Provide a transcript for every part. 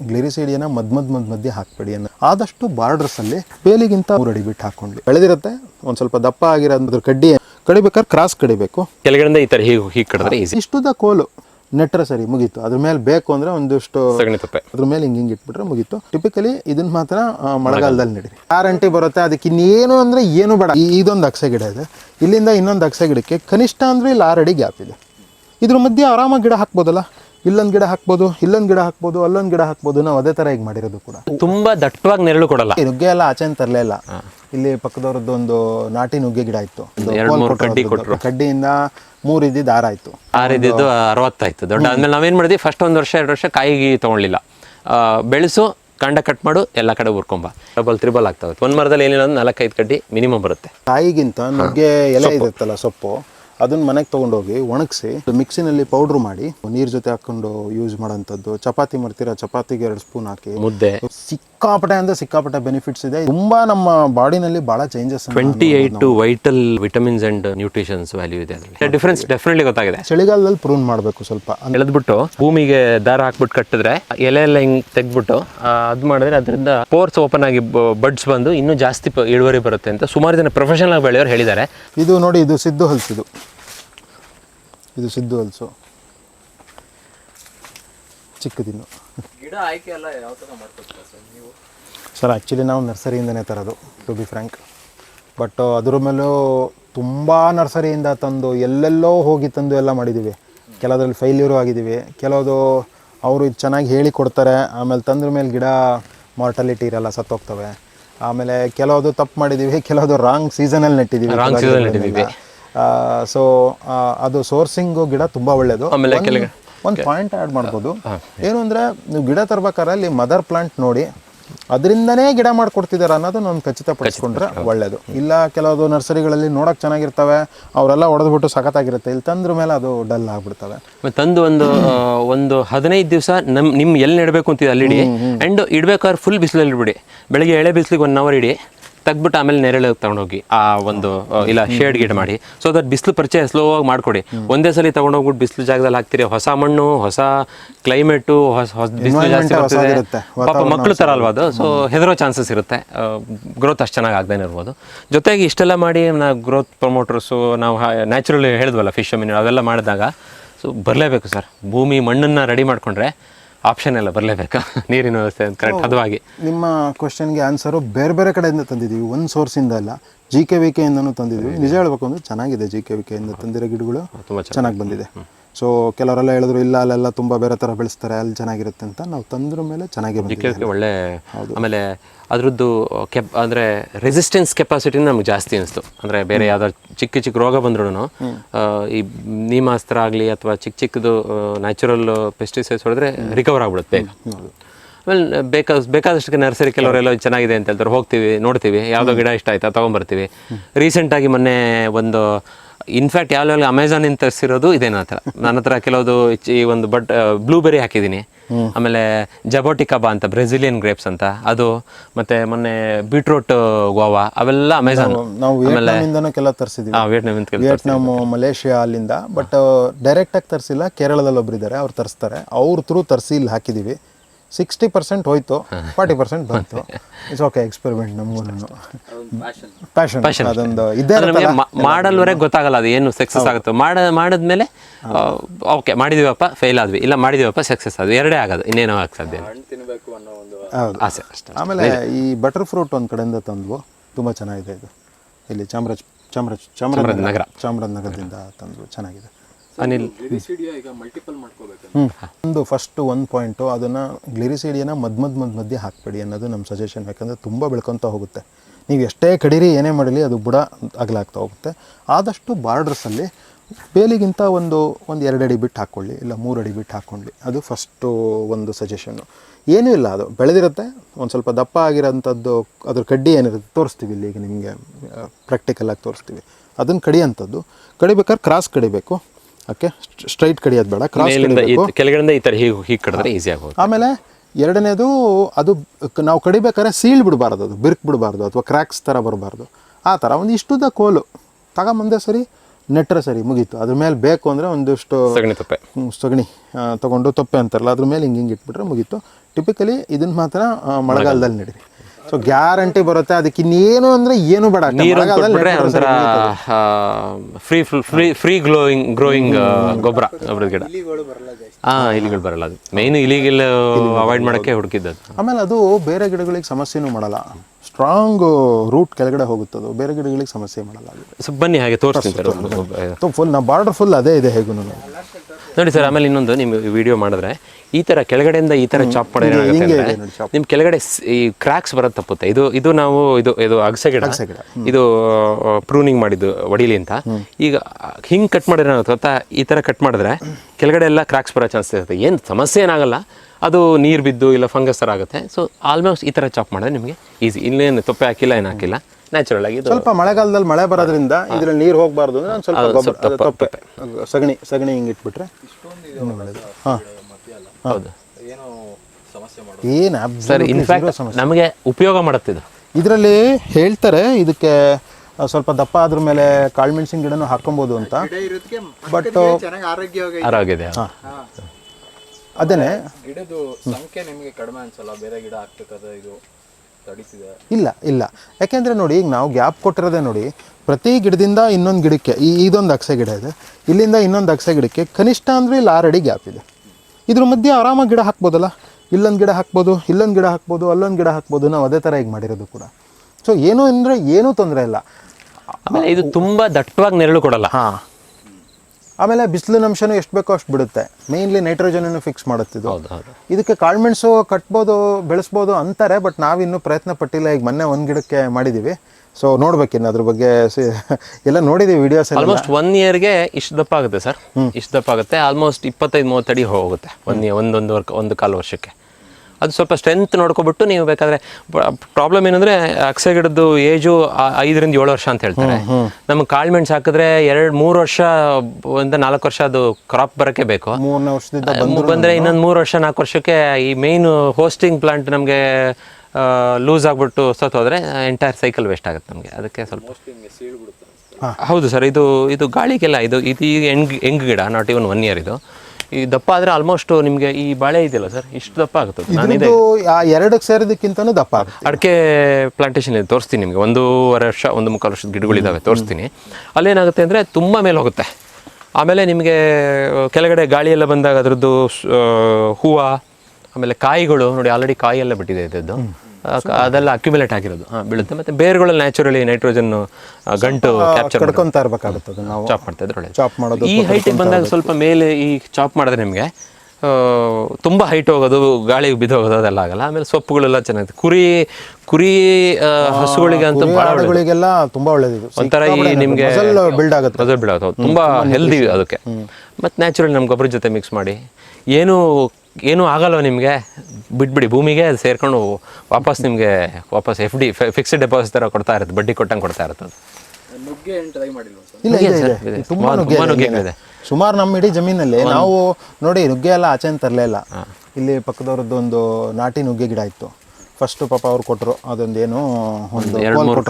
ಗ್ಲಿರಿಸಿಡಿಯನ್ನ ಮದ್ ಮದ್ ಮದ್ ಮಧ್ಯೆ ಹಾಕ್ಬೇಡಿ ಅನ್ನ ಆದಷ್ಟು ಬಾರ್ಡರ್ಸ್ ಅಲ್ಲಿ ಬೇಲಿಗಿಂತ ಮೂರು ಅಡಿ ಬಿಟ್ಟು ಹಾಕೊಂಡ್ಲಿ ಬೆಳೆದಿರುತ್ತೆ ಒಂದ್ ಸ್ವಲ್ಪ ದಪ್ಪ ಆಗಿರೋದ್ರ ಕಡ್ಡಿ ಕಡಿಬೇಕಾದ್ರೆ ಕ್ರಾಸ್ ಕಡಿಬೇಕು. ಕೆಳಗಡೆಯಿಂದ ಈ ತರ ಹೀಗೆ ಹೀಗೆ ಕಡಿದ್ರೆ ಈಸಿ ಇಷ್ಟುದ ಕೋಲು ನೆಟ್ರೆ ಸರಿ ಮುಗೀತು. ಅದ್ರ ಮೇಲೆ ಬೇಕು ಅಂದ್ರೆ ಒಂದಿಷ್ಟು ಸಗಣಿ ತುಪ್ಪೆ. ಅದ್ರ ಮೇಲೆ ಹಿಂಗೆ ಹಿಂಗೆ ಇಟ್ಬಿಟ್ರೆ ಮುಗೀತು. ಟಿಪಿಕಲಿ ಇದನ್ನ ಮಾತ್ರ ಆ, ಮಳೆಗಾಲದಲ್ಲಿ ನಡೀರಿ. ಗ್ಯಾರಂಟಿ ಬರುತ್ತೆ ಅದಕ್ಕೆ ಇನ್ನೇನು ಅಂದ್ರೆ ಏನು ಬೇಡ. ಈ- ಇದೊಂದು ಅಕ್ಷೆ ಗಿಡ ಇದೆ. ಇಲ್ಲಿಂದ ಇನ್ನೊಂದು ಅಕ್ಷೆ ಗಿಡಕ್ಕೆ ಕನಿಷ್ಠ ಅಂದ್ರೆ ಇಲ್ಲಿ ಆರು ಅಡಿ ಗ್ಯಾಪ್ ಇದೆ. ಇದ್ರ ಮಧ್ಯೆ ಆರಾಮಾಗಿ ಗಿಡ ಹಾಕ್ಬೋದಲ್ಲ? ಇಲ್ಲೊಂದು ಗಿಡ ಹಾಕ್ಬೋದು ಇಲ್ಲೊಂದು ಗಿಡ ಹಾಕ್ಬೋದು ಅಲ್ಲೊಂದು ಗಿಡ ಹಾಕ್ಬೋದು ನಾವು ಅದೇ ತರ ಈಗ ಮಾಡಿರೋದು ಕೂಡ. ತುಂಬಾ ದಟ್ಟವಾಗಿ ನೆರಳು ಕೊಡಲ್ಲ. ಈ ನುಗ್ಗೆ ಎಲ್ಲ ಆಚೆನ್ ತರಲೇ ಇಲ್ಲ. ಇಲ್ಲಿ ಪಕ್ಕದವ್ರದ್ದು ಒಂದು ನಾಟಿ ನುಗ್ಗೆ ಗಿಡ ಇತ್ತು. ಒಂದು ಎರಡ್ ಕೋಲ್ ಮೂರು ಕಡ್ಡಿ. ಕಡ್ಡಿಯಿಂದ ಮೂರು ಇದ್ದಿದ್ದು ದಾರ ಆಯ್ತು. ಆರಿದ್ದು ಅರವತ್ತಾಯ್ತು. ದೊಡ್ಡ ಆದ್ಮೇಲೆ ನಾವೇನ್ ಮಾಡಿದ್ವಿ? ಫಸ್ಟ್ ಒಂದ್ ವರ್ಷ ಎರಡು ವರ್ಷ ಕಾಯಿಗೆ ತಗೊಳ್ಳಿಲ್ಲ ಆ, ಬೆಳೆಸು ಕಾಂಡ ಕಟ್ ಮಾಡು ಎಲ್ಲ ಕಡೆ ಊರ್ಕೊಂಬ ಡಬಲ್ ತ್ರಿಬಲ್ ಆಗ್ತಾವೆ. ಒಂದ್ ಮರದಲ್ಲಿ ಏನಿಲ್ಲ ಒಂದು ನಾಲ್ಕೈದು ಕಡ್ಡಿ ಮಿನಿಮಮ್ ಬರುತ್ತೆ. ಕಾಯಿಗಿಂತ ನುಗ್ಗೆ ಎಲೆ ಇರುತ್ತಲ್ಲ ಸೊಪ್ಪು ಅದನ್ನ ಮನೆಗೆ ತಗೊಂಡೋಗಿ ಒಣಗಿಸಿ ಮಿಕ್ಸಿನಲ್ಲಿ ಪೌಡರ್ ಮಾಡಿ ನೀರ್ ಜೊತೆ ಹಾಕೊಂಡು ಯೂಸ್ ಮಾಡೋಂಥದ್ದು. ಚಪಾತಿ ಮಾಡ್ತೀರಾ? ಚಪಾತಿಗೆ ಎರಡು ಸ್ಪೂನ್ ಹಾಕಿ. ಮುದ್ದೆ. ಸಿಕ್ಕಾಪಟ್ಟೆ ಅಂದ್ರೆ ಸಿಕ್ಕಾಪಟ್ಟೆ ಬೆನಿಫಿಟ್ಸ್ ಇದೆ. ತುಂಬಾ ನಮ್ಮ ಬಾಡಿನಲ್ಲಿ ಬಹಳ changes twenty eight to vital vitamins and nutritions value ಇದೆ ಅದ್ರಲ್ಲಿ. ಡಿಫ್ರೆನ್ಸ್ ಡೆಫಿನೆಟ್ಲಿ ಗೊತ್ತಾಗಿದೆ. ಚಳಿಗಾಲದಲ್ಲಿ ಪ್ರೂನ್ ಮಾಡಬೇಕು ಸ್ವಲ್ಪ. ಎಳೆದ್ಬಿಟ್ಟು ಭೂಮಿಗೆ ದಾರ ಹಾಕ್ಬಿಟ್ಟು ಕಟ್ಟಿದ್ರೆ ಎಲೆ ಎಲ್ಲ ಹಿಂಗ್ ತೆಗ್ದ್ಬಿಟ್ಟು ಅದು ಮಾಡಿದ್ರೆ ಅದರಿಂದ ಪೋರ್ಸ್ ಓಪನ್ ಆಗಿ ಬಡ್ಸ್ ಬಂದು ಇನ್ನೂ ಜಾಸ್ತಿ ಇಳುವರಿ ಬರುತ್ತೆ ಅಂತ ಸುಮಾರು ಜನ ಪ್ರೊಫೆಷನಲ್ ಆಗಿ ಬೆಳೆಯೋರು ಹೇಳಿದ್ದಾರೆ. ಇದು ನೋಡಿ ಇದು ಸಿದ್ದು ಹಲ್ಸಿದು ಇದು ಸಿದ್ದು ಹಲ್ಸು ಚಿಕ್ಕದಿನ್ನು ಗಿಡ ಆಯ್ಕೆ ಎಲ್ಲ ಯಾವ ಥರ ಸರ್ ನೀವು? ಸರ್ ಆ್ಯಕ್ಚುಲಿ ನಾವು ನರ್ಸರಿಯಿಂದನೇ ತರೋದು ಟು ಬಿ ಫ್ರ್ಯಾಂಕ್ ಬಟ್ ಅದ್ರ ಮೇಲೂ ತುಂಬ ನರ್ಸರಿಯಿಂದ ತಂದು ಎಲ್ಲೆಲ್ಲೋ ಹೋಗಿ ತಂದು ಎಲ್ಲ ಮಾಡಿದ್ದೀವಿ ಕೆಲವ್ರಲ್ಲಿ ಫೈಲ್ಯೂರು ಆಗಿದ್ದೀವಿ ಕೆಲವುದು ಅವರು ಇದು ಚೆನ್ನಾಗಿ ಹೇಳಿ ಕೊಡ್ತಾರೆ ಆಮೇಲೆ ತಂದ್ರ ಮೇಲೆ ಗಿಡ ಮಾರ್ಟಾಲಿಟಿ ಇರಲ್ಲ ಸತ್ತೋಗ್ತವೆ. ಆಮೇಲೆ ಕೆಲವೊಂದು ತಪ್ಪು ಮಾಡಿದ್ದೀವಿ ಕೆಲವೊಂದು ರಾಂಗ್ ಸೀಸನಲ್ಲಿ ನೆಟ್ಟಿದ್ದೀವಿ. ಸೊ ಅದು ಸೋರ್ಸಿಂಗ್ ಗಿಡ ತುಂಬ ಒಳ್ಳೇದು. ಆಮೇಲೆ ಒಂದು ಪಾಯಿಂಟ್ ಆ್ಯಡ್ ಮಾಡ್ಬೋದು. ಏನು ಅಂದರೆ ನೀವು ಗಿಡ ತರ್ಬೇಕಾದ್ರೆ ಅಲ್ಲಿ ಮದರ್ ಪ್ಲಾಂಟ್ ನೋಡಿ ಅದರಿಂದನೇ ಗಿಡ ಮಾಡ್ಕೊಡ್ತಿದ್ದಾರೆ ಅನ್ನೋದು ನಾನು ಖಚಿತಪಡಿಸ್ಕೊಂಡ್ರೆ ಒಳ್ಳೇದು. ಇಲ್ಲ ಕೆಲವೊಂದು ನರ್ಸರಿಗಳಲ್ಲಿ ನೋಡೋಕೆ ಚೆನ್ನಾಗಿರ್ತವೆ ಅವರೆಲ್ಲ ಹೊಡೆದ್ಬಿಟ್ಟು ಸಖತ್ತಾಗಿರುತ್ತೆ. ಇಲ್ಲಿ ತಂದ್ರ ಮೇಲೆ ಅದು ಡಲ್ ಆಗ್ಬಿಡ್ತವೆ. ತಂದು ಒಂದು ಒಂದು ಹದಿನೈದು ದಿವಸ ನಮ್ಮ ನಿಮ್ಮ ಎಲ್ಲಿ ನೆಡಬೇಕು ಅಂತಿದೆ ಅಲ್ಲಿ ಇಡಿ ಅಂಡ್ ಇಡಬೇಕಾದ್ರೆ ಫುಲ್ ಬಿಸಿಲಲ್ಲಿ ಇಡ್ಬಿಡಿ ಬೆಳಗ್ಗೆ ಎಳೆ ಬಿಸಿಲಿಗೆ ಒನ್ ಅವರ್ ಇಡಿ. ತೆಗ್ದ್ಬಿಟ್ಟು ಆಮೇಲೆ ನೆರಳು ತಗೊಂಡೋಗಿ ಆ ಒಂದು ಇಲ್ಲ ಶೇಡ್ ಗಿಡ ಮಾಡಿ. ಸೊ ದಟ್ ಬಿಸಿಲು ಪರಿಚಯ ಸ್ಲೋ ಆಗಿ ಮಾಡ್ಕೊಡಿ. ಒಂದೇ ಸಲ ತಗೊಂಡೋಗ್ಬಿಟ್ಟು ಬಿಸಿಲು ಜಾಗದಲ್ಲಿ ಹಾಕ್ತೀರಿ ಹೊಸ ಮಣ್ಣು ಹೊಸ ಕ್ಲೈಮೇಟು ಹೊಸ ಹೊಸ ಬಿಸಿಲು ಜಾಸ್ತಿ ಬರ್ತದೆ. ಪಾಪ ಮಕ್ಕಳು ತರ ಅಲ್ವಾ ಅದು? ಸೊ ಹೆದರೋ ಚಾನ್ಸಸ್ ಇರುತ್ತೆ. ಗ್ರೋತ್ ಅಷ್ಟು ಚೆನ್ನಾಗಿ ಆಗದೇ ಇರ್ಬೋದು. ಜೊತೆಗೆ ಇಷ್ಟೆಲ್ಲ ಮಾಡಿ ನಾ ಗ್ರೋತ್ ಪ್ರಮೋಟರ್ಸು ನಾವು ನ್ಯಾಚುರಲಿ ಹೇಳಿದ್ವಲ್ಲ ಫಿಶ್ ಮೀನು ಅವೆಲ್ಲ ಮಾಡಿದಾಗ ಸೊ ಬರಲೇಬೇಕು ಸರ್. ಭೂಮಿ ಮಣ್ಣನ್ನು ರೆಡಿ ಮಾಡಿಕೊಂಡ್ರೆ ಆಪ್ಷನ್ ಎಲ್ಲ ಬರಲೇಬೇಕು? ನೀರಿನ ವ್ಯವಸ್ಥೆ ಕರೆಕ್ಟ್ ಅದವಾಗಿ. ನಿಮ್ಮ ಕ್ವಶನ್ಗೆ ಆನ್ಸರು ಬೇರೆ ಬೇರೆ ಕಡೆಯಿಂದ ತಂದಿದ್ದೀವಿ. ಒಂದು ಸೋರ್ಸಿಂದ ಅಲ್ಲ. ಜಿ ಕೆ ವಿ ಕೆಯಿಂದನೂ ತಂದಿದ್ವಿ ನಿಜ ಹೇಳ್ಬೇಕು ಅಂದ್ರೆ ಚೆನ್ನಾಗಿದೆ ಜಿ ಕೆ ವಿ ಕೆಯಿಂದ ತಂದಿರೋ ಗಿಡಗಳು. ತುಂಬ ಚೆನ್ನಾಗಿ ಬಂದಿದೆ. ಸೊ ಕೆಲವರೆಲ್ಲ ಹೇಳಿದ್ರು ಇಲ್ಲ ಅಲ್ಲೆಲ್ಲ ತುಂಬ ಬೇರೆ ಥರ ಬೆಳೆಸ್ತಾರೆ ಅಲ್ಲಿ ಚೆನ್ನಾಗಿರುತ್ತೆ ಅಂತ ನಾವು ತಂದ್ರ ಮೇಲೆ ಚೆನ್ನಾಗಿ ಬಂದಿದೆ. ಒಳ್ಳೆ ಆಮೇಲೆ ಅದ್ರದ್ದು ಕೆಪ್ ಅಂದರೆ ರೆಸಿಸ್ಟೆನ್ಸ್ ಕೆಪಾಸಿಟಿ ನಮ್ಗೆ ಜಾಸ್ತಿ ಅನಿಸ್ತು. ಅಂದರೆ ಬೇರೆ ಯಾವ್ದಾದ್ರು ಚಿಕ್ಕ ಚಿಕ್ಕ ರೋಗ ಬಂದ್ರೂ ಈ ನೀಮಾಸ್ತ್ರ ಆಗಲಿ ಅಥವಾ ಚಿಕ್ಕ ಚಿಕ್ಕದು ನ್ಯಾಚುರಲ್ ಪೆಸ್ಟಿಸೈಡ್ಸ್ ಹೊಡೆದ್ರೆ ರಿಕವರ್ ಆಗ್ಬಿಡುತ್ತೆ ಬೇಗ. ಆಮೇಲೆ ಬೇಕಾದ ಬೇಕಾದಷ್ಟು ನರ್ಸರಿ ಕೆಲವರೆಲ್ಲ ಚೆನ್ನಾಗಿದೆ ಅಂತ ಹೇಳ್ತಾರೆ. ಹೋಗ್ತೀವಿ ನೋಡ್ತೀವಿ ಯಾವುದೋ ಗಿಡ ಇಷ್ಟ ಆಯ್ತಾ ತೊಗೊಂಬರ್ತೀವಿ. ರೀಸೆಂಟಾಗಿ ಮೊನ್ನೆ ಒಂದು ಇನ್ಫ್ಯಾಕ್ಟ್ ಯಾವ್ಯಾವ ಅಮೆಝಾನಿಂದ ತರಿಸಿರೋದು ಇದೆ ನನ್ನ ಹತ್ರ. ನನ್ನ ಹತ್ರ ಕೆಲವೊಂದು ಈ ಒಂದು ಬಟ್ ಬ್ಲೂಬೆರಿ ಹಾಕಿದ್ದೀನಿ. ಆಮೇಲೆ ಜಬೋಟಿಕಬಾ ಅಂತ ಬ್ರೆಜಿಲಿಯನ್ ಗ್ರೇಪ್ಸ್ ಅಂತ. ಅದು ಮತ್ತೆ ಮೊನ್ನೆ ಬೀಟ್ರೂಟ್ ಗೋವಾ ಅವೆಲ್ಲ ಅಮೆಝಾನ್ ನಾವು ವಿಯೆಟ್ನಾಮಿಂದನೂ ಕೆಲ ತರಿಸಿದ್ವಿ. ವಿಯೆಟ್ನಾಮ್ ಅಂತ ವಿಯೆಟ್ನಾಮ್ ಮಲೇಷಿಯಾ ಅಲ್ಲಿಂದ. ಬಟ್ ಡೈರೆಕ್ಟಾಗಿ ತರಿಸಿಲ್ಲ ಕೇರಳದಲ್ಲಿ ಒಬ್ರು ಇದ್ದಾರೆ ಅವ್ರು ತರಿಸ್ತಾರೆ. ಅವ್ರ ಥ್ರೂ ತರಿಸಿ ಇಲ್ಲಿ ಹಾಕಿದ್ದೀವಿ ಸಿಕ್ಸ್ಟಿ ಪರ್ಸೆಂಟ್ ಹೋಯ್ತು ಫಾರ್ಟಿ ಪರ್ಸೆಂಟ್ ಬಂತು. ಇಟ್ಸ್ ಓಕೆ ಎಕ್ಸ್ಪೆರಿಮೆಂಟ್ ನಮಗೂ ಪ್ಯಾಷನ್ ಅದೊಂದು ಇದ್ದೇ ಮಾಡಲ್ವರೆಗೆ ಗೊತ್ತಾಗಲ್ಲ ಅದು ಏನು ಸಕ್ಸಸ್ ಆಗುತ್ತೆ. ಮಾಡ ಮಾಡಿದ್ಮೇಲೆ ಓಕೆ ಮಾಡಿದೀವಪ್ಪ ಫೇಲ್ ಆದ್ವಿ. ಇಲ್ಲ ಮಾಡಿದೀವಪ್ಪ ಸಕ್ಸಸ್ ಆದ್ವಿ. ಎರಡೇ ಆಗೋದು ಇನ್ನೇನೋ ಆಗ್ತದೆ ಆಸೆ ಅಷ್ಟೇ ಆಮೇಲೆ ಈ ಬಟರ್ ಫ್ರೂಟ್ ಒಂದು ಕಡೆಯಿಂದ ತಂದ್ವು. ತುಂಬ ಚೆನ್ನಾಗಿದೆ ಇದು. ಇಲ್ಲಿ ಚಾಮರಾಜ್ ಚಾಮರಾಜ ಚಾಮರಾಜನಗರ ಚಾಮರಾಜನಗರದಿಂದ ತಂದ್ವು. ಚೆನ್ನಾಗಿದೆ. ಅನಿಲ್. ಒಂದು ಫಸ್ಟ್ ಒಂದು ಪಾಯಿಂಟು ಅದನ್ನು ಗ್ಲಿರಿಸಿಡಿಯನ್ನ ಮದ್ ಮದ್ ಮದ್ ಮಧ್ಯೆ ಹಾಕಬೇಡಿ ಅನ್ನೋದು ನಮ್ಮ ಸಜೆಷನ್ ಯಾಕಂದರೆ ತುಂಬ ಬೆಳ್ಕೊತಾ ಹೋಗುತ್ತೆ. ನೀವು ಎಷ್ಟೇ ಕಡೀರಿ ಏನೇ ಮಾಡಲಿ ಅದು ಬುಡ ಅಗಲಾಗ್ತಾ ಹೋಗುತ್ತೆ. ಆದಷ್ಟು ಬಾರ್ಡ್ರಸ್ಸಲ್ಲಿ ಬೇಲಿಗಿಂತ ಒಂದು ಒಂದು ಎರಡು ಅಡಿ ಬಿಟ್ಟು ಹಾಕ್ಕೊಳ್ಳಿ ಇಲ್ಲ ಮೂರು ಅಡಿ ಬಿಟ್ಟು ಹಾಕ್ಕೊಳ್ಳಿ ಅದು ಫಸ್ಟು ಒಂದು ಸಜೆಷನ್ನು ಏನೂ ಇಲ್ಲ ಅದು. ಬೆಳೆದಿರುತ್ತೆ. ಒಂದು ಸ್ವಲ್ಪ ದಪ್ಪ ಆಗಿರೋಂಥದ್ದು ಅದ್ರ ಕಡ್ಡಿ ಏನಿರುತ್ತೆ ತೋರಿಸ್ತೀವಿ ಇಲ್ಲಿ ಈಗ ನಿಮಗೆ ಪ್ರಾಕ್ಟಿಕಲಾಗಿ ತೋರಿಸ್ತೀವಿ. ಅದನ್ನು ಕಡಿಯೋಂಥದ್ದು. ಕಡಿಬೇಕಾದ್ರೆ ಕ್ರಾಸ್ ಕಡಿಬೇಕು. ಓಕೆ? ಸ್ಟ್ರೈಟ್ ಕಡಿಯೋದು ಬೇಡ ಕ್ರಾಸ್ ಕೆಳಗಡೆ ಈ ಕಡಿಬೇಕು ಕೆಳಗಡೆಯಿಂದ ಈ ತರ ಹೀಗೆ ಹೀಗೆ ಕಡಿದ್ರೆ ಈಸಿ ಆಗೋದು ಆಮೇಲೆ ಎರಡನೇದು ಅದು ನಾವು ಕಡಿಬೇಕಾದ್ರೆ ಸೀಳ್ ಬಿಡಬಾರ್ದು ಅದು ಬಿರ್ಕ್ ಬಿಡಬಾರ್ದು ಅಥವಾ ಕ್ರ್ಯಾಕ್ಸ್ ಥರ ಬರಬಾರ್ದು. ಆ ಥರ ಒಂದು ಇಷ್ಟುದ ಕೋಲು. ತಗೊಂಬಂದೆ ಸರಿ ನೆಟ್ರೆ ಸರಿ ಮುಗೀತು. ಅದ್ರ ಮೇಲೆ ಬೇಕು ಅಂದರೆ ಒಂದಿಷ್ಟು ಸಗಣಿ ತಪ್ಪೆ. ಸಗಣಿ ತೊಗೊಂಡು ತೊಪ್ಪೆ ಅಂತಾರಲ್ಲ ಅದ್ರ ಮೇಲೆ ಹಿಂಗೆ ಹಿಂಗೆ ಇಟ್ಬಿಟ್ರೆ ಮುಗೀತು. ಟಿಪಿಕಲಿ ಇದನ್ನ ಮಾತ್ರ ಮಳೆಗಾಲದಲ್ಲಿ ನಡೀರಿ. ಸೊ ಗ್ಯಾರಂಟಿ ಬರುತ್ತೆ. ಅದಕ್ಕೆ ಇನ್ನೇನು ಅಂದ್ರೆ ಏನು ಬೇಡ. ನೀರು ಕೊಟ್ಬಿಟ್ರೆ ಒಂಥರ free free free glowing growing ಗೊಬ್ಬರ ಗೊಬ್ಬರದ ಗಿಡ. ಹಾ ಇಲಿಗಳು ಬರಲ್ಲ ಅದು. ಮೇನ್ ಇಲಿಗಿಲ್ ಅವಾಯ್ಡ್ ಮಾಡಕ್ಕೆ ಹುಡುಕಿದ್ದದು ಆಮೇಲೆ ಅದು ಬೇರೆ ಗಿಡಗಳಿಗೆ ಸಮಸ್ಯೆನೂ ಮಾಡಲ್ಲ. ಸ್ಟ್ರಾಂಗ್ ರೂಟ್ ಕೆಳಗಡೆ ಹೋಗುತ್ತದು ಬೇರೆ ಗಿಡಗಳಿಗೆ ಸಮಸ್ಯೆ ಮಾಡಲ್ಲ ಸೊ ಬನ್ನಿ ಹಾಗೆ ತೋರಿಸ್ತೀನಿ ಫುಲ್ ನಾವು ಬಾರ್ಡರ್ ಫುಲ್ ಅದೇ ಇದೆ ಹೇಗೂ ನೋಡಿ. ಸರ್ ಆಮೇಲೆ ಇನ್ನೊಂದು ನಿಮ್ಗೆ ವಿಡಿಯೋ ಮಾಡಿದ್ರೆ ಈ ತರ ಕೆಳಗಡೆಯಿಂದ ಈ ತರ ಚಾಪ್ ಮಾಡಿದ್ರೆ. ನಿಮ್ ಕೆಳಗಡೆ ಈ ಕ್ರಾಕ್ಸ್ ಬರೋದು ತಪ್ಪುತ್ತೆ. ಇದು ಇದು ನಾವು ಇದು ಇದು ಅಗಸೆ ಗಿಡ. ಗಿಡ. ಇದು ಪ್ರೂನಿಂಗ್ ಮಾಡಿದ್ದು ಒಡಿಲಿ ಅಂತ. ಈಗ ಹಿಂಗ್ ಕಟ್ ಮಾಡಿದ್ರೆ ಗೊತ್ತಾ ಈ ತರ ಕಟ್ ಮಾಡಿದ್ರೆ ಕೆಳಗಡೆ ಎಲ್ಲ ಕ್ರಾಕ್ಸ್ ಬರೋ ಚಾನ್ಸ್ ಇರುತ್ತೆ. ಏನು ಸಮಸ್ಯೆ ಏನಾಗಲ್ಲ. ಅದು ನೀರು ಬಿದ್ದು ಇಲ್ಲ ಫಂಗಸ್ ಥರ ಆಗುತ್ತೆ. ಸೊ ಆಲ್ಮೋಸ್ಟ್ ಈ ಥರ ಚಾಪ್ ಮಾಡಿದ್ರೆ ನಿಮಗೆ ಈಸಿ ಇನ್ನೇನು ತೊಪ್ಪೆ ಹಾಕಿಲ್ಲ ಏನು ಹಾಕಿಲ್ಲ. ನ್ಯಾಚುರಲ್ ಆಗಿ ಇದು ಸ್ವಲ್ಪ ಮಳೆಗಾಲದಲ್ಲಿ ಮಳೆ ಬರೋದ್ರಿಂದ ಇದ್ರಲ್ಲಿ ನೀರು ಹೋಗಬಾರ್ದು ಅಂದ್ರೆ ಒಂದು ಸ್ವಲ್ಪ ಗೊಬ್ಬರ ಅದು ತೊಪ್ಪೆ. ಸಗಣಿ ಸಗಣಿ ಹಿಂಗೆ ಇಟ್ಬಿಟ್ರೆ. ಇನ್ನೂ ಒಳ್ಳೇದು ಹಾಂ. ಹೌದು. ಏನು ಸರ್ ಇನ್ಫ್ಯಾಕ್ಟ್ ನಮಗೆ ಉಪಯೋಗ ಮಾಡುತ್ತೆ ಇದು. ಇದರಲ್ಲಿ ಹೇಳ್ತಾರೆ ಇದಕ್ಕೆ ಸ್ವಲ್ಪ ದಪ್ಪ ಆದ್ರ ಮೇಲೆ ಕಾಳುಮೆಣಸಿನ ಗಿಡನೂ ಹಾಕೊಬೋದು ಅಂತ. ಬಟ್ ಚೆನ್ನಾಗಿ ಆರೋಗ್ಯವಾಗಿ ಆರೋಗ್ಯ ಅದೇನೆ ಗಿಡದು ಸಂಖ್ಯೆ ನಿಮಗೆ ಕಡಿಮೆ ಅನ್ಸಲ್ಲ ಬೇರೆ ಗಿಡ ಹಾಕ್ಬೇಕಾದ್ರೆ ಇದು ಇಲ್ಲ ಇಲ್ಲ. ಯಾಕೆಂದ್ರೆ ನೋಡಿ ಈಗ ನಾವು ಗ್ಯಾಪ್ ಕೊಟ್ಟಿರೋದೇ ನೋಡಿ ಪ್ರತಿ ಗಿಡದಿಂದ ಇನ್ನೊಂದು ಗಿಡಕ್ಕೆ ಈ ಇದೊಂದು ಅಗಸೆ ಗಿಡ ಇದೆ. ಇಲ್ಲಿಂದ ಇನ್ನೊಂದು ಅಗಸೆ ಗಿಡಕ್ಕೆ ಕನಿಷ್ಠ ಅಂದ್ರೆ ಇಲ್ಲಿ ಆರಡಿ ಅಡಿ ಗ್ಯಾಪ್ ಇದೆ. ಇದ್ರ ಮಧ್ಯೆ ಆರಾಮಾಗಿ ಗಿಡ ಹಾಕ್ಬೋದಲ್ಲ? ಇಲ್ಲೊಂದು ಗಿಡ ಹಾಕ್ಬೋದು ಇಲ್ಲೊಂದು ಗಿಡ ಹಾಕ್ಬೋದು ಅಲ್ಲೊಂದು ಗಿಡ ಹಾಕ್ಬೋದು ನಾವು ಅದೇ ಥರ ಈಗ ಮಾಡಿರೋದು ಕೂಡ. ಸೊ ಏನು ಅಂದರೆ ಏನೂ ತೊಂದರೆ ಇಲ್ಲ. ಆಮೇಲೆ ಇದು ತುಂಬ ದಟ್ಟವಾಗಿ ನೆರಳು ಕೊಡಲ್ಲ. ಹಾಂ. ಆಮೇಲೆ ಬಿಸಿಲಿನ ಅಂಶನೂ ಎಷ್ಟು ಬೇಕೋ ಅಷ್ಟು ಬಿಡುತ್ತೆ. ಮೇಯ್ನ್ಲಿ ನೈಟ್ರೋಜನನ್ನು ಫಿಕ್ಸ್ ಮಾಡುತ್ತಿದ್ದು ಇದಕ್ಕೆ ಕಾಳ್ಮೆಣಸು ಕಟ್ಬೋದು ಬೆಳೆಸ್ಬೋದು ಅಂತಾರೆ ಬಟ್ ನಾವಿನ್ನೂ ಪ್ರಯತ್ನ ಪಟ್ಟಿಲ್ಲ. ಈಗ ಮೊನ್ನೆ ಒಂದು ಗಿಡಕ್ಕೆ ಮಾಡಿದ್ದೀವಿ ಸೊ ನೋಡ್ಬೇಕಿನ್ನು ಅದ್ರ ಬಗ್ಗೆ. ಎಲ್ಲ ನೋಡಿದೀವಿ ವಿಡಿಯೋಸ್ ಆಲ್ಮೋಸ್ಟ್ ಒನ್ ಇಯರ್ಗೆ ಇಷ್ಟು ದಪ್ಪ ಆಗುತ್ತೆ ಸರ್. ಇಷ್ಟು ದಪ್ಪ ಆಗುತ್ತೆ. ಆಲ್ಮೋಸ್ಟ್ ಇಪ್ಪತ್ತೈದು ಮೂವತ್ತು ಅಡಿ ಹೋಗುತ್ತೆ ಒನ್ ಇಯರ್ ಒಂದೊಂದು ವರ್ಕ್ ಒಂದು ಕಾಲು ವರ್ಷಕ್ಕೆ. ಅದು ಸ್ವಲ್ಪ ಸ್ಟ್ರೆಂತ್ ನೋಡ್ಕೊಬಿಟ್ಟು ನೀವು ಬೇಕಾದ್ರೆ ಪ್ರಾಬ್ಲಮ್ ಏನಂದ್ರೆ ಅಕ್ಸೆ ಗಿಡದ್ದು ಏಜು ಐದರಿಂದ ಏಳು ವರ್ಷ ಅಂತ ಹೇಳ್ತಾರೆ. ನಮ್ಗೆ ಕಾಳುಮೆಣಸು ಹಾಕಿದ್ರೆ ಎರಡು ಮೂರು ವರ್ಷ ಒಂದ ನಾಲ್ಕು ವರ್ಷ ಅದು ಕ್ರಾಪ್ ಬರೋಕ್ಕೆ ಬೇಕು. ಬಂದ್ರೆ ಬಂದರೆ ಇನ್ನೊಂದು ಮೂರು ವರ್ಷ ನಾಲ್ಕು ವರ್ಷಕ್ಕೆ ಈ ಮೇಯ್ನ್ ಹೋಸ್ಟಿಂಗ್ ಪ್ಲಾಂಟ್ ನಮಗೆ ಲೂಸ್ ಆಗಿಬಿಟ್ಟು ಸತ್ತೋದ್ರೆ ಎಂಟೈರ್ ಸೈಕಲ್ ವೇಸ್ಟ್ ಆಗುತ್ತೆ ನಮಗೆ. ಅದಕ್ಕೆ ಸ್ವಲ್ಪ ಹೌದು ಸರ್ ಇದು ಇದು ಗಾಳಿಗೆಲ್ಲ ಇದು ಇದು ಈಗ ಹೆಂಗ್ ಹೆಂಗ್ ಗಿಡ? ನಾಟ್ ಇವನ್ ಒನ್ ಇಯರ್ ಇದು. ಈ ದಪ್ಪ ಆದ್ರೆ ಆಲ್ಮೋಸ್ಟ್ ನಿಮಗೆ ಈ ಬಾಳೆ ಇದೆಯಲ್ಲ ಸರ್ ಇಷ್ಟು ದಪ್ಪ ಆಗುತ್ತೆ. ಎರಡಕ್ಕೆ ಸೇರಿದಕ್ಕಿಂತನೂ ದಪ್ಪ ಆಗುತ್ತೆ. ಅಡಿಕೆ ಪ್ಲಾಂಟೇಶನ್ ಇದೆ ತೋರಿಸ್ತೀನಿ ನಿಮಗೆ. ಒಂದೂವರೆ ವರ್ಷ ಒಂದು ಮುಕ್ಕಾಲು ವರ್ಷದ ಗಿಡಗಳಿದ್ದಾವೆ ತೋರಿಸ್ತೀನಿ. ಅಲ್ಲೇನಾಗುತ್ತೆ ಅಂದರೆ ತುಂಬ ಮೇಲೆ ಹೋಗುತ್ತೆ. ಆಮೇಲೆ ನಿಮಗೆ ಕೆಳಗಡೆ ಗಾಳಿಯೆಲ್ಲ ಎಲ್ಲ ಬಂದಾಗ ಅದರದ್ದು ಹೂವು ಆಮೇಲೆ ಕಾಯಿಗಳು ನೋಡಿ ಆಲ್ರೆಡಿ ಕಾಯಿ ಎಲ್ಲ ಬಿಟ್ಟಿದೆ ಇದ್ದದ್ದು ಅದೆಲ್ಲ ಅಕ್ಯುಮುಲೇಟ್ ಆಗಿರೋದು. ಬೀಳುತ್ತೆ. ಮತ್ತೆ ಬೇರುಗಳಲ್ಲಿ ನ್ಯಾಚುರಲಿ ನೈಟ್ರೋಜನ್ ಗಂಟು ಕ್ಯಾಪ್ಚರ್ ಕಡ್ಕೊಂತಾ ಇರಬೇಕಾಗುತ್ತೆ ನಾವು. ಚಾಪ್ ಮಾಡ್ತಾ ಇದ್ರೊಳಗೆ ಚಾಪ್ ಮಾಡೋದು ಈ ಹೈಟಿಗೆ ಬಂದಾಗ ಸ್ವಲ್ಪ ಮೇಲೆ ಈ ಚಾಪ್ ಮಾಡಿದ್ರೆ ನಿಮಗೆ ತುಂಬ ಹೈಟ್ ಹೋಗೋದು ಗಾಳಿಗೆ ಬಿದ್ದೋಗೋದು ಅದೆಲ್ಲ ಆಗಲ್ಲ. ಆಮೇಲೆ ಸೊಪ್ಪುಗಳೆಲ್ಲ ಚೆನ್ನಾಗಿದೆ ಕುರಿ ಕುರಿ ಹಸುಗಳಿಗೆ ಅಂತ. ಆಡುಗಳಿಗೆಲ್ಲ ತುಂಬಾ ಒಳ್ಳೇದು. ಒಂಥರ ಈ ನಿಮಗೆ ಬಿಲ್ಡ್ ಆಗುತ್ತೆ. ಮಸಲ್ ಬಿಲ್ಡ್ ಆಗುತ್ತೆ. ತುಂಬಾ ಹೆಲ್ದಿ ಅದಕ್ಕೆ. ಮತ್ತು ನ್ಯಾಚುರಲ್ ನಮ್ಮ ಗೊಬ್ಬರ ಜೊತೆ ಮಿಕ್ಸ್ ಮಾಡಿ ಏನು ಏನು ಆಗಲ್ಲ ನಿಮಗೆ? ಬಿಟ್ಬಿಡಿ ಭೂಮಿಗೆ ಅದು ಸೇರ್ಕೊಂಡು ವಾಪಸ್ ನಿಮಗೆ ವಾಪಸ್ ಎಫ್ ಡಿ ಫಿಕ್ಸ್ಡ್ ಡೆಪಾಸಿಟ್ ಥರ ಕೊಡ್ತಾ ಇರುತ್ತೆ ಬಡ್ಡಿ ಕೊಟ್ಟಂಗೆ ಕೊಡ್ತಾ ಇರುತ್ತೆ ಇಲ್ಲ ಇದೆ. ತುಂಬಾ ತುಂಬಾ ನುಗ್ಗೆ ಇದೆ. ಸುಮಾರು ನಮ್ಮ ಇಡೀ ಜಮೀನಲ್ಲಿ ನಾವು ನೋಡಿ ನುಗ್ಗೆ ಎಲ್ಲ ಆಚೆನ್ ತರಲೇ ಇಲ್ಲ. ಇಲ್ಲಿ ಪಕ್ಕದವ್ರದ್ದು ಒಂದು ನಾಟಿ ನುಗ್ಗೆ ಗಿಡ ಇತ್ತು. ಫಸ್ಟ್ ಪಾಪ ಅವ್ರು ಕೊಟ್ಟರು ಅದೊಂದೇನು ಒಂದು